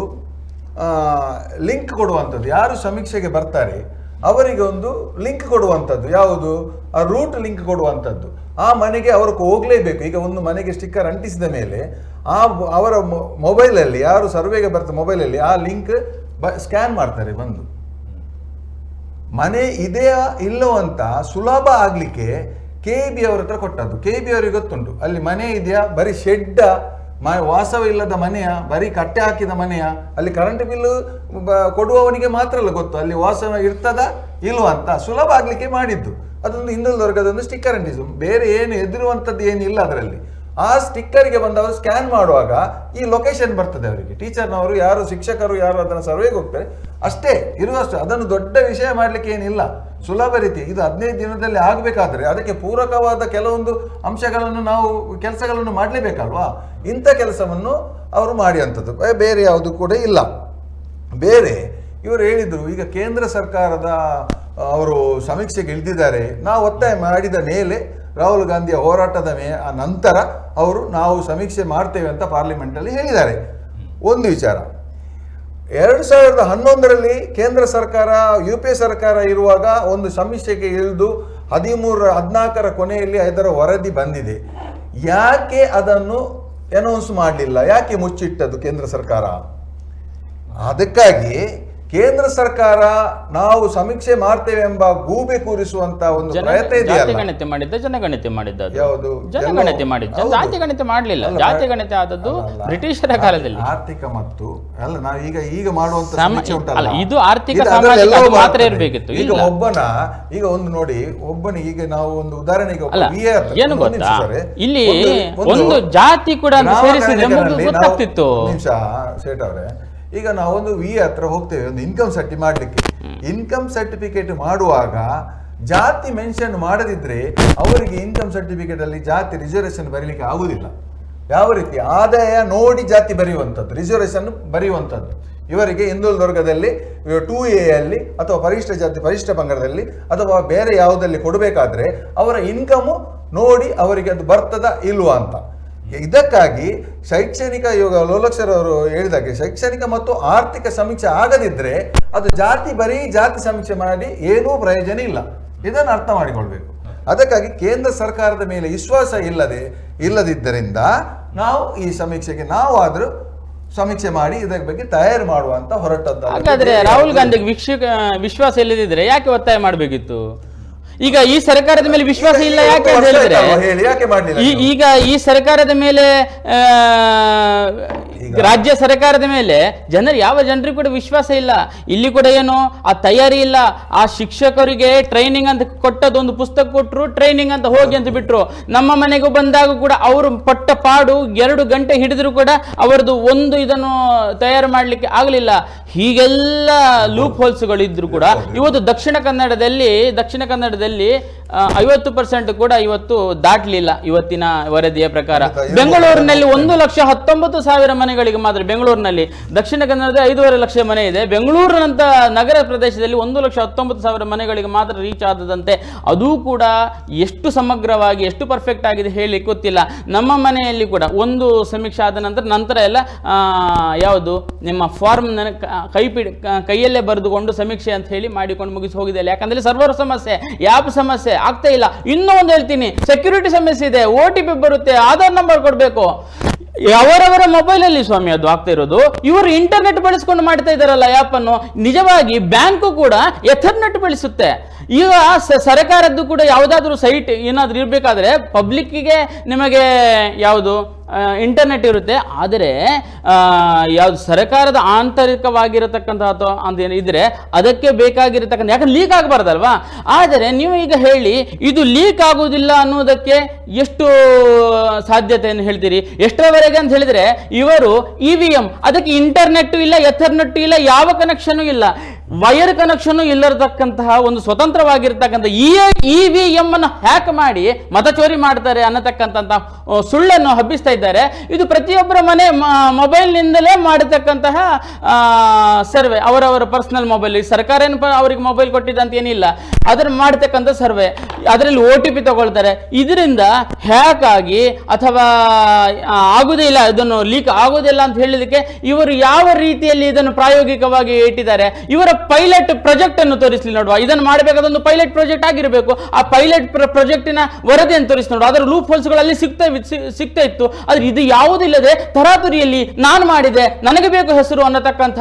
ಲಿಂಕ್ ಕೊಡುವಂಥದ್ದು. ಯಾರು ಸಮೀಕ್ಷೆಗೆ ಬರ್ತಾರೆ, ಅವರಿಗೆ ಒಂದು ಲಿಂಕ್ ಕೊಡುವಂಥದ್ದು. ಯಾವುದು? ಆ ರೂಟ್ ಲಿಂಕ್ ಕೊಡುವಂಥದ್ದು. ಆ ಮನೆಗೆ ಅವರು ಹೋಗಲೇಬೇಕು. ಈಗ ಒಂದು ಮನೆಗೆ ಸ್ಟಿಕ್ಕರ್ ಅಂಟಿಸಿದ ಮೇಲೆ ಆ ಅವರ ಮೊಬೈಲಲ್ಲಿ ಯಾರು ಸರ್ವೆಗೆ ಬರ್ತಾರೆ ಮೊಬೈಲಲ್ಲಿ ಆ ಲಿಂಕ್ ಬ ಸ್ಕ್ಯಾನ್ ಮಾಡ್ತಾರೆ ಬಂದು. ಮನೆ ಇದೆಯಾ ಇಲ್ಲೋ ಅಂತ ಸುಲಭ ಆಗಲಿಕ್ಕೆ ಕೆ ಬಿ ಅವ್ರ ಹತ್ರ ಕೊಟ್ಟದ್ದು. ಕೆ ಬಿ ಅವರಿಗೆ ಗೊತ್ತುಂಟು. ಅಲ್ಲಿ ಮನೆ ಇದೆಯಾ? ಬರೀ ಶೆಡ್ಡ ಮ ವಾಸವಿಲ್ಲದ ಮನೆಯ, ಬರೀ ಕಟ್ಟೆ ಹಾಕಿದ ಮನೆಯ, ಅಲ್ಲಿ ಕರೆಂಟ್ ಬಿಲ್ಲು ಕೊಡುವವನಿಗೆ ಮಾತ್ರ ಅಲ್ಲ ಗೊತ್ತು. ಅಲ್ಲಿ ವಾಸ ಇರ್ತದ, ಇಲ್ವಾ ಅಂತ ಸುಲಭ ಆಗ್ಲಿಕ್ಕೆ ಮಾಡಿದ್ದು. ಅದೊಂದು ಹಿಂದುಳಿದ ವರ್ಗದೊಂದು ಸ್ಟಿಕ್ಕರ್ ಅಂಟಿಸಮ್ ಬೇರೆ ಏನು ಎದುರುವಂಥದ್ದು ಏನಿಲ್ಲ ಅದರಲ್ಲಿ. ಆ ಸ್ಟಿಕ್ಕರ್ಗೆ ಬಂದವರು ಸ್ಕ್ಯಾನ್ ಮಾಡುವಾಗ ಈ ಲೊಕೇಶನ್ ಬರ್ತದೆ ಅವರಿಗೆ. ಟೀಚರ್ನವರು ಯಾರು, ಶಿಕ್ಷಕರು ಯಾರು ಅದನ್ನು ಸರ್ವೇಗೆ ಹೋಗ್ತಾರೆ. ಅಷ್ಟೇ, ಇರುವಷ್ಟು. ಅದನ್ನು ದೊಡ್ಡ ವಿಷಯ ಮಾಡಲಿಕ್ಕೆ ಏನಿಲ್ಲ. ಸುಲಭ ರೀತಿ, ಇದು ಹದಿನೈದು ದಿನದಲ್ಲಿ ಆಗಬೇಕಾದ್ರೆ ಅದಕ್ಕೆ ಪೂರಕವಾದ ಕೆಲವೊಂದು ಅಂಶಗಳನ್ನು ನಾವು, ಕೆಲಸಗಳನ್ನು ಮಾಡಲೇಬೇಕಲ್ವಾ? ಇಂಥ ಕೆಲಸವನ್ನು ಅವರು ಮಾಡಿ ಅಂಥದ್ದು ಬೇರೆ ಯಾವುದು ಕೂಡ ಇಲ್ಲ. ಬೇರೆ, ಇವರು ಹೇಳಿದರು, ಈಗ ಕೇಂದ್ರ ಸರ್ಕಾರದ ಅವರು ಸಮೀಕ್ಷೆಗೆ ಇಳಿದಿದ್ದಾರೆ. ನಾವು ಒತ್ತಾಯ ಮಾಡಿದ ಮೇಲೆ ರಾಹುಲ್ ಗಾಂಧಿಯ ಹೋರಾಟದ ಮೇ ನಂತರ ಅವರು ನಾವು ಸಮೀಕ್ಷೆ ಮಾಡ್ತೇವೆ ಅಂತ ಪಾರ್ಲಿಮೆಂಟಲ್ಲಿ ಹೇಳಿದ್ದಾರೆ. ಒಂದು ವಿಚಾರ. ಎರಡು ಸಾವಿರದ ಹನ್ನೊಂದರಲ್ಲಿ ಕೇಂದ್ರ ಸರ್ಕಾರ, ಯು ಪಿ ಎ ಸರ್ಕಾರ ಇರುವಾಗ ಒಂದು ಸಮೀಕ್ಷೆಗೆ ಇಳಿದು ಹದಿಮೂರ, ಹದಿನಾಲ್ಕರ ಕೊನೆಯಲ್ಲಿ ಅದರ ವರದಿ ಬಂದಿದೆ. ಯಾಕೆ ಅದನ್ನು ಅನೌನ್ಸ್ ಮಾಡಲಿಲ್ಲ? ಯಾಕೆ ಮುಚ್ಚಿಟ್ಟದ್ದು ಕೇಂದ್ರ ಸರ್ಕಾರ? ಅದಕ್ಕಾಗಿ ಕೇಂದ್ರ ಸರ್ಕಾರ ನಾವು ಸಮೀಕ್ಷೆ ಮಾಡ್ತೇವೆ ಎಂಬ ಗೂಬೆ ಕೂರಿಸುವಂತ ಒಂದು ಪ್ರಯತ್ನ ಮಾಡಿದ್ದ ಜನಗಣತಿ ಮಾಡಿದ್ದ. ಯಾವುದು? ಜನಗಣತಿ ಮಾಡಿದ್ದ. ಜಾತಿ ಗಣತಿ ಮಾಡಲಿಲ್ಲ. ಜಾತಿ ಗಣತಿ ಆದದ್ದು. ಬ್ರಿಟಿಷರ ಕಾಲದಲ್ಲಿ. ಆರ್ಥಿಕ ಮತ್ತು ಅಲ್ಲ ನಾವು ಈಗ ಈಗ ಮಾಡುವಂತ ಸಮೀಕ್ಷೆ ಉಂಟಲ್ಲ? ಅಲ್ಲ, ಇದು ಆರ್ಥಿಕ, ಮಾತ್ರ ಇರಬೇಕಿತ್ತು. ಈಗ ಇಲ್ಲ. ಒಬ್ಬನ ಈಗ ಒಂದು ನೋಡಿ ಒಬ್ಬನ ಈಗ ನಾವು ಒಂದು ಉದಾಹರಣೆಗೆ ಏನು ಗೊತ್ತಾ? ಇಲ್ಲಿ ಒಂದು- ಜಾತಿ ಕೂಡ ನಾವು- ಗೊತ್ತಾಗ್ತಿತ್ತು. ನಿಮಿಷ ಸೇಟ್ ಅವರೇ. ಈಗ ನಾವೊಂದು ವಿ ಹತ್ರ ಹೋಗ್ತೇವೆ ಒಂದು ಇನ್ಕಮ್ ಸರ್ಟಿ ಮಾಡ್ಲಿಕ್ಕೆ. ಇನ್ಕಮ್ ಸರ್ಟಿಫಿಕೇಟ್ ಮಾಡುವಾಗ ಜಾತಿ ಮೆನ್ಷನ್ ಮಾಡದಿದ್ರೆ ಅವರಿಗೆ ಇನ್ಕಮ್ ಸರ್ಟಿಫಿಕೇಟ್ ಅಲ್ಲಿ ಜಾತಿ ರಿಸರ್ವೇಶನ್ ಬರೀಲಿಕ್ಕೆ ಆಗುದಿಲ್ಲ. ಯಾವ ರೀತಿ? ಆದಾಯ ನೋಡಿ ಜಾತಿ ಬರೆಯುವಂಥದ್ದು ರಿಸರ್ವೇಶನ್ ಬರೆಯುವಂಥದ್ದು. ಇವರಿಗೆ ಹಿಂದುಳಿದ ವರ್ಗದಲ್ಲಿ ಟೂ ಎ ಅಲ್ಲಿ ಅಥವಾ ಪರಿಷ್ಠ ಜಾತಿ ಪರಿಷ್ಠ ಪಂಗಡದಲ್ಲಿ ಅಥವಾ ಬೇರೆ ಯಾವುದಲ್ಲಿ ಕೊಡಬೇಕಾದ್ರೆ ಅವರ ಇನ್ಕಮು ನೋಡಿ ಅವರಿಗೆ ಅದು ಬರ್ತದ ಇಲ್ವಾ ಅಂತ. ಇದಕ್ಕಾಗಿ ಶೈಕ್ಷಣಿಕ ಯೋಗ ಲೋಲಕ್ಷರ್ ಅವರು ಹೇಳಿದಾಗೆ ಶೈಕ್ಷಣಿಕ ಮತ್ತು ಆರ್ಥಿಕ ಸಮೀಕ್ಷೆ ಆಗದಿದ್ರೆ ಅದು ಜಾತಿ ಬರೀ ಜಾತಿ ಸಮೀಕ್ಷೆ ಮಾಡಿ ಏನೂ ಪ್ರಯೋಜನ ಇಲ್ಲ. ಇದನ್ನು ಅರ್ಥ ಮಾಡಿಕೊಳ್ಬೇಕು. ಅದಕ್ಕಾಗಿ ಕೇಂದ್ರ ಸರ್ಕಾರದ ಮೇಲೆ ವಿಶ್ವಾಸ ಇಲ್ಲದೆ ಇಲ್ಲದಿದ್ದರಿಂದ ನಾವು ಈ ಸಮೀಕ್ಷೆಗೆ ನಾವು ಆದರೂ ಸಮೀಕ್ಷೆ ಮಾಡಿ ಇದರ ಬಗ್ಗೆ ತಯಾರು ಮಾಡುವಂತ ಹೊರಟದ್ದು ಹಾಗಾದ್ರೆ ರಾಹುಲ್ ಗಾಂಧಿಗೆ ವಿಶ್ವಾಸ ಇಲ್ಲದಿದ್ರೆ ಯಾಕೆ ಒತ್ತಾಯ ಮಾಡಬೇಕಿತ್ತು? ಈಗ ಈ ಸರ್ಕಾರದ ಮೇಲೆ ವಿಶ್ವಾಸ ಇಲ್ಲ ಯಾಕೆ ಅಂತ ಹೇಳಿದ್ರೆ? ಈಗ ಈ ಸರ್ಕಾರದ ಮೇಲೆ ರಾಜ್ಯ ಸರ್ಕಾರದ ಮೇಲೆ ಜನರು ಯಾವ ಜನರಿಗೂ ಕೂಡ ವಿಶ್ವಾಸ ಇಲ್ಲ. ಇಲ್ಲಿ ಕೂಡ ಏನು ಆ ತಯಾರಿ ಇಲ್ಲ. ಆ ಶಿಕ್ಷಕರಿಗೆ ಟ್ರೈನಿಂಗ್ ಅಂತ ಕೊಟ್ಟದ್ದು ಒಂದು ಪುಸ್ತಕ ಕೊಟ್ಟರು ಟ್ರೈನಿಂಗ್ ಅಂತ ಹೋಗಿ ಅಂತ ಬಿಟ್ರು. ನಮ್ಮ ಮನೆಗೂ ಬಂದಾಗ ಕೂಡ ಅವರು ಪಟ್ಟ ಪಾಡು ಎರಡು ಗಂಟೆ ಹಿಡಿದ್ರು ಕೂಡ ಅವರದು ಒಂದು ಇದನ್ನು ತಯಾರು ಮಾಡಲಿಕ್ಕೆ ಆಗಲಿಲ್ಲ. ಹೀಗೆಲ್ಲ ಲೂಪ್ ಹೋಲ್ಸ್ಗಳು ಇದ್ರು ಕೂಡ ಇವತ್ತು ದಕ್ಷಿಣ ಕನ್ನಡದಲ್ಲಿ ದಕ್ಷಿಣ ಕನ್ನಡದಲ್ಲಿ ಐವತ್ತು ಪರ್ಸೆಂಟ್ ಕೂಡ ಇವತ್ತು ದಾಟ್ಲಿಲ್ಲ ಇವತ್ತಿನ ವರದಿಯ ಪ್ರಕಾರ. ಬೆಂಗಳೂರಿನಲ್ಲಿ ಒಂದು ಲಕ್ಷ ಹತ್ತೊಂಬತ್ತು ಸಾವಿರ ಮನೆಗಳಿಗೆ ಮಾತ್ರ, ಬೆಂಗಳೂರಿನಲ್ಲಿ. ದಕ್ಷಿಣ ಕನ್ನಡದ ಐದೂವರೆ ಲಕ್ಷ ಮನೆ ಇದೆ. ಬೆಂಗಳೂರಿನಂತ ನಗರ ಪ್ರದೇಶದಲ್ಲಿ ಒಂದು ಲಕ್ಷ ಹತ್ತೊಂಬತ್ತು ಸಾವಿರ ಮನೆಗಳಿಗೆ ಮಾತ್ರ ರೀಚ್ ಆದದಂತೆ. ಅದೂ ಕೂಡ ಎಷ್ಟು ಸಮಗ್ರವಾಗಿ, ಎಷ್ಟು ಪರ್ಫೆಕ್ಟ್ ಆಗಿದೆ ಹೇಳಿ ಗೊತ್ತಿಲ್ಲ. ನಮ್ಮ ಮನೆಯಲ್ಲಿ ಕೂಡ ಒಂದು ಸಮೀಕ್ಷೆ ಆದ ನಂತರ ನಂತರ ಎಲ್ಲ ಯಾವುದು, ನಿಮ್ಮ ಫಾರ್ಮ್ ಕೈಪಿಡಿ ಕೈಯಲ್ಲೇ ಬರೆದುಕೊಂಡು ಸಮೀಕ್ಷೆ ಅಂತ ಹೇಳಿ ಮಾಡಿಕೊಂಡು ಮುಗಿಸಿ ಹೋಗಿದೆ ಯಾಕಂದರೆ ಸರ್ವರ್ ಸಮಸ್ಯೆ ಯಾಪ್ ಸಮಸ್ಯೆ ಆಗ್ತಾ ಇಲ್ಲ. ಇನ್ನೂ ಒಂದು ಹೇಳ್ತೀನಿ ಸೆಕ್ಯೂರಿಟಿ ಸಮಸ್ಯೆ ಇದೆ. ಓ ಟಿ ಪಿ ಬರುತ್ತೆ, ಆಧಾರ್ ನಂಬರ್ ಕೊಡಬೇಕು. ಅವರವರ ಮೊಬೈಲ್ ಅಲ್ಲಿ ಸ್ವಾಮಿ ಅದು ಆಗ್ತಾ ಇರೋದು. ಇವರು ಇಂಟರ್ನೆಟ್ ಬಳಸ್ಕೊಂಡು ಮಾಡ್ತಾ ಇದಾರಲ್ಲ ಆ್ಯಪ್ ಅನ್ನು. ನಿಜವಾಗಿ ಬ್ಯಾಂಕು ಕೂಡ ಎಥರ್ನೆಟ್ ಬಳಸುತ್ತೆ. ಈಗ ಸರ್ಕಾರದ್ದು ಕೂಡ ಯಾವುದಾದ್ರೂ ಸೈಟ್ ಏನಾದರೂ ಇರಬೇಕಾದ್ರೆ ಪಬ್ಲಿಕ್ಕಿಗೆ ನಿಮಗೆ ಯಾವುದು ಇಂಟರ್ನೆಟ್ ಇರುತ್ತೆ. ಆದರೆ ಯಾವುದು ಸರ್ಕಾರದ ಆಂತರಿಕವಾಗಿರತಕ್ಕಂಥ ಅಥವಾ ಅಂತ ಇದ್ರೆ ಅದಕ್ಕೆ ಬೇಕಾಗಿರತಕ್ಕಂಥ ಯಾಕಂದ್ರೆ ಲೀಕ್ ಆಗಬಾರ್ದಲ್ವಾ? ಆದರೆ ನೀವು ಈಗ ಹೇಳಿ, ಇದು ಲೀಕ್ ಆಗುವುದಿಲ್ಲ ಅನ್ನೋದಕ್ಕೆ ಎಷ್ಟು ಸಾಧ್ಯತೆಯನ್ನು ಹೇಳ್ತೀರಿ? ಎಷ್ಟರವರೆಗೆ ಅಂತ ಹೇಳಿದ್ರೆ ಇವರು ಇ ವಿ ಎಂ ಅದಕ್ಕೆ ಇಂಟರ್ನೆಟ್ ಇಲ್ಲ ಎಥರ್ನೆಟ್ ಇಲ್ಲ, ಯಾವ ಕನೆಕ್ಷನ್ ಇಲ್ಲ. ವೈರ್ ಕನೆಕ್ಷನ್ ಇಲ್ಲರತಕ್ಕಂತಹ ಒಂದು ಸ್ವತಂತ್ರವಾಗಿರ್ತಕ್ಕಂಥ ಇ ಇ ವಿ ಎಂ ಅನ್ನು ಹ್ಯಾಕ್ ಮಾಡಿ ಮತ ಚೋರಿ ಮಾಡ್ತಾರೆ ಅನ್ನತಕ್ಕಂಥ ಸುಳ್ಳನ್ನು ಹಬ್ಬಿಸ್ತಾ ಇದ್ದಾರೆ. ಇದು ಪ್ರತಿಯೊಬ್ಬರ ಮನೆ ಮೊಬೈಲ್ನಿಂದಲೇ ಮಾಡತಕ್ಕಂತಹ ಸರ್ವೆ. ಅವರವರ ಪರ್ಸ್ನಲ್ ಮೊಬೈಲ್ ಸರ್ಕಾರ ಏನು ಅವರಿಗೆ ಮೊಬೈಲ್ ಕೊಟ್ಟಿದ್ದಂತ ಏನಿಲ್ಲ. ಅದನ್ನು ಮಾಡ್ತಕ್ಕಂಥ ಸರ್ವೆ. ಅದರಲ್ಲಿ ಒ ಟಿ ಪಿ ತಗೊಳ್ತಾರೆ. ಇದರಿಂದ ಹ್ಯಾಕ್ ಆಗಿ ಅಥವಾ ಆಗೋದೇ ಇಲ್ಲ. ಇದನ್ನು ಲೀಕ್ ಆಗೋದಿಲ್ಲ ಅಂತ ಹೇಳಿದಕ್ಕೆ ಇವರು ಯಾವ ರೀತಿಯಲ್ಲಿ ಇದನ್ನು ಪ್ರಾಯೋಗಿಕವಾಗಿ ಇಟ್ಟಿದ್ದಾರೆ. ಇವರ ಪೈಲಟ್ ಪ್ರಾಜೆಕ್ಟ್ ಅನ್ನು ತೋರಿಸಲಿ ನೋಡುವ. ಇದನ್ನು ಮಾಡಬೇಕಾದ ಒಂದು ಪೈಲಟ್ ಪ್ರಾಜೆಕ್ಟ್ ಆಗಿರಬೇಕು. ಆ ಪೈಲಟ್ ಪ್ರಾಜೆಕ್ಟಿನ ವರದಿಯನ್ನು ತೋರಿಸಿ ನೋಡುವ. ಅದರ ಲೂಪ್ ಹೋಲ್ಸ್ಗಳಲ್ಲಿ ಸಿಗ್ತಾ ಸಿಗ್ತಾ ಇತ್ತು. ಆದ್ರೆ ಇದು ಯಾವುದಿಲ್ಲದೆ ತರಾತುರಿಯಲ್ಲಿ ನಾನು ಮಾಡಿದೆ, ನನಗೆ ಬೇಕು ಹೆಸರು ಅನ್ನತಕ್ಕಂಥ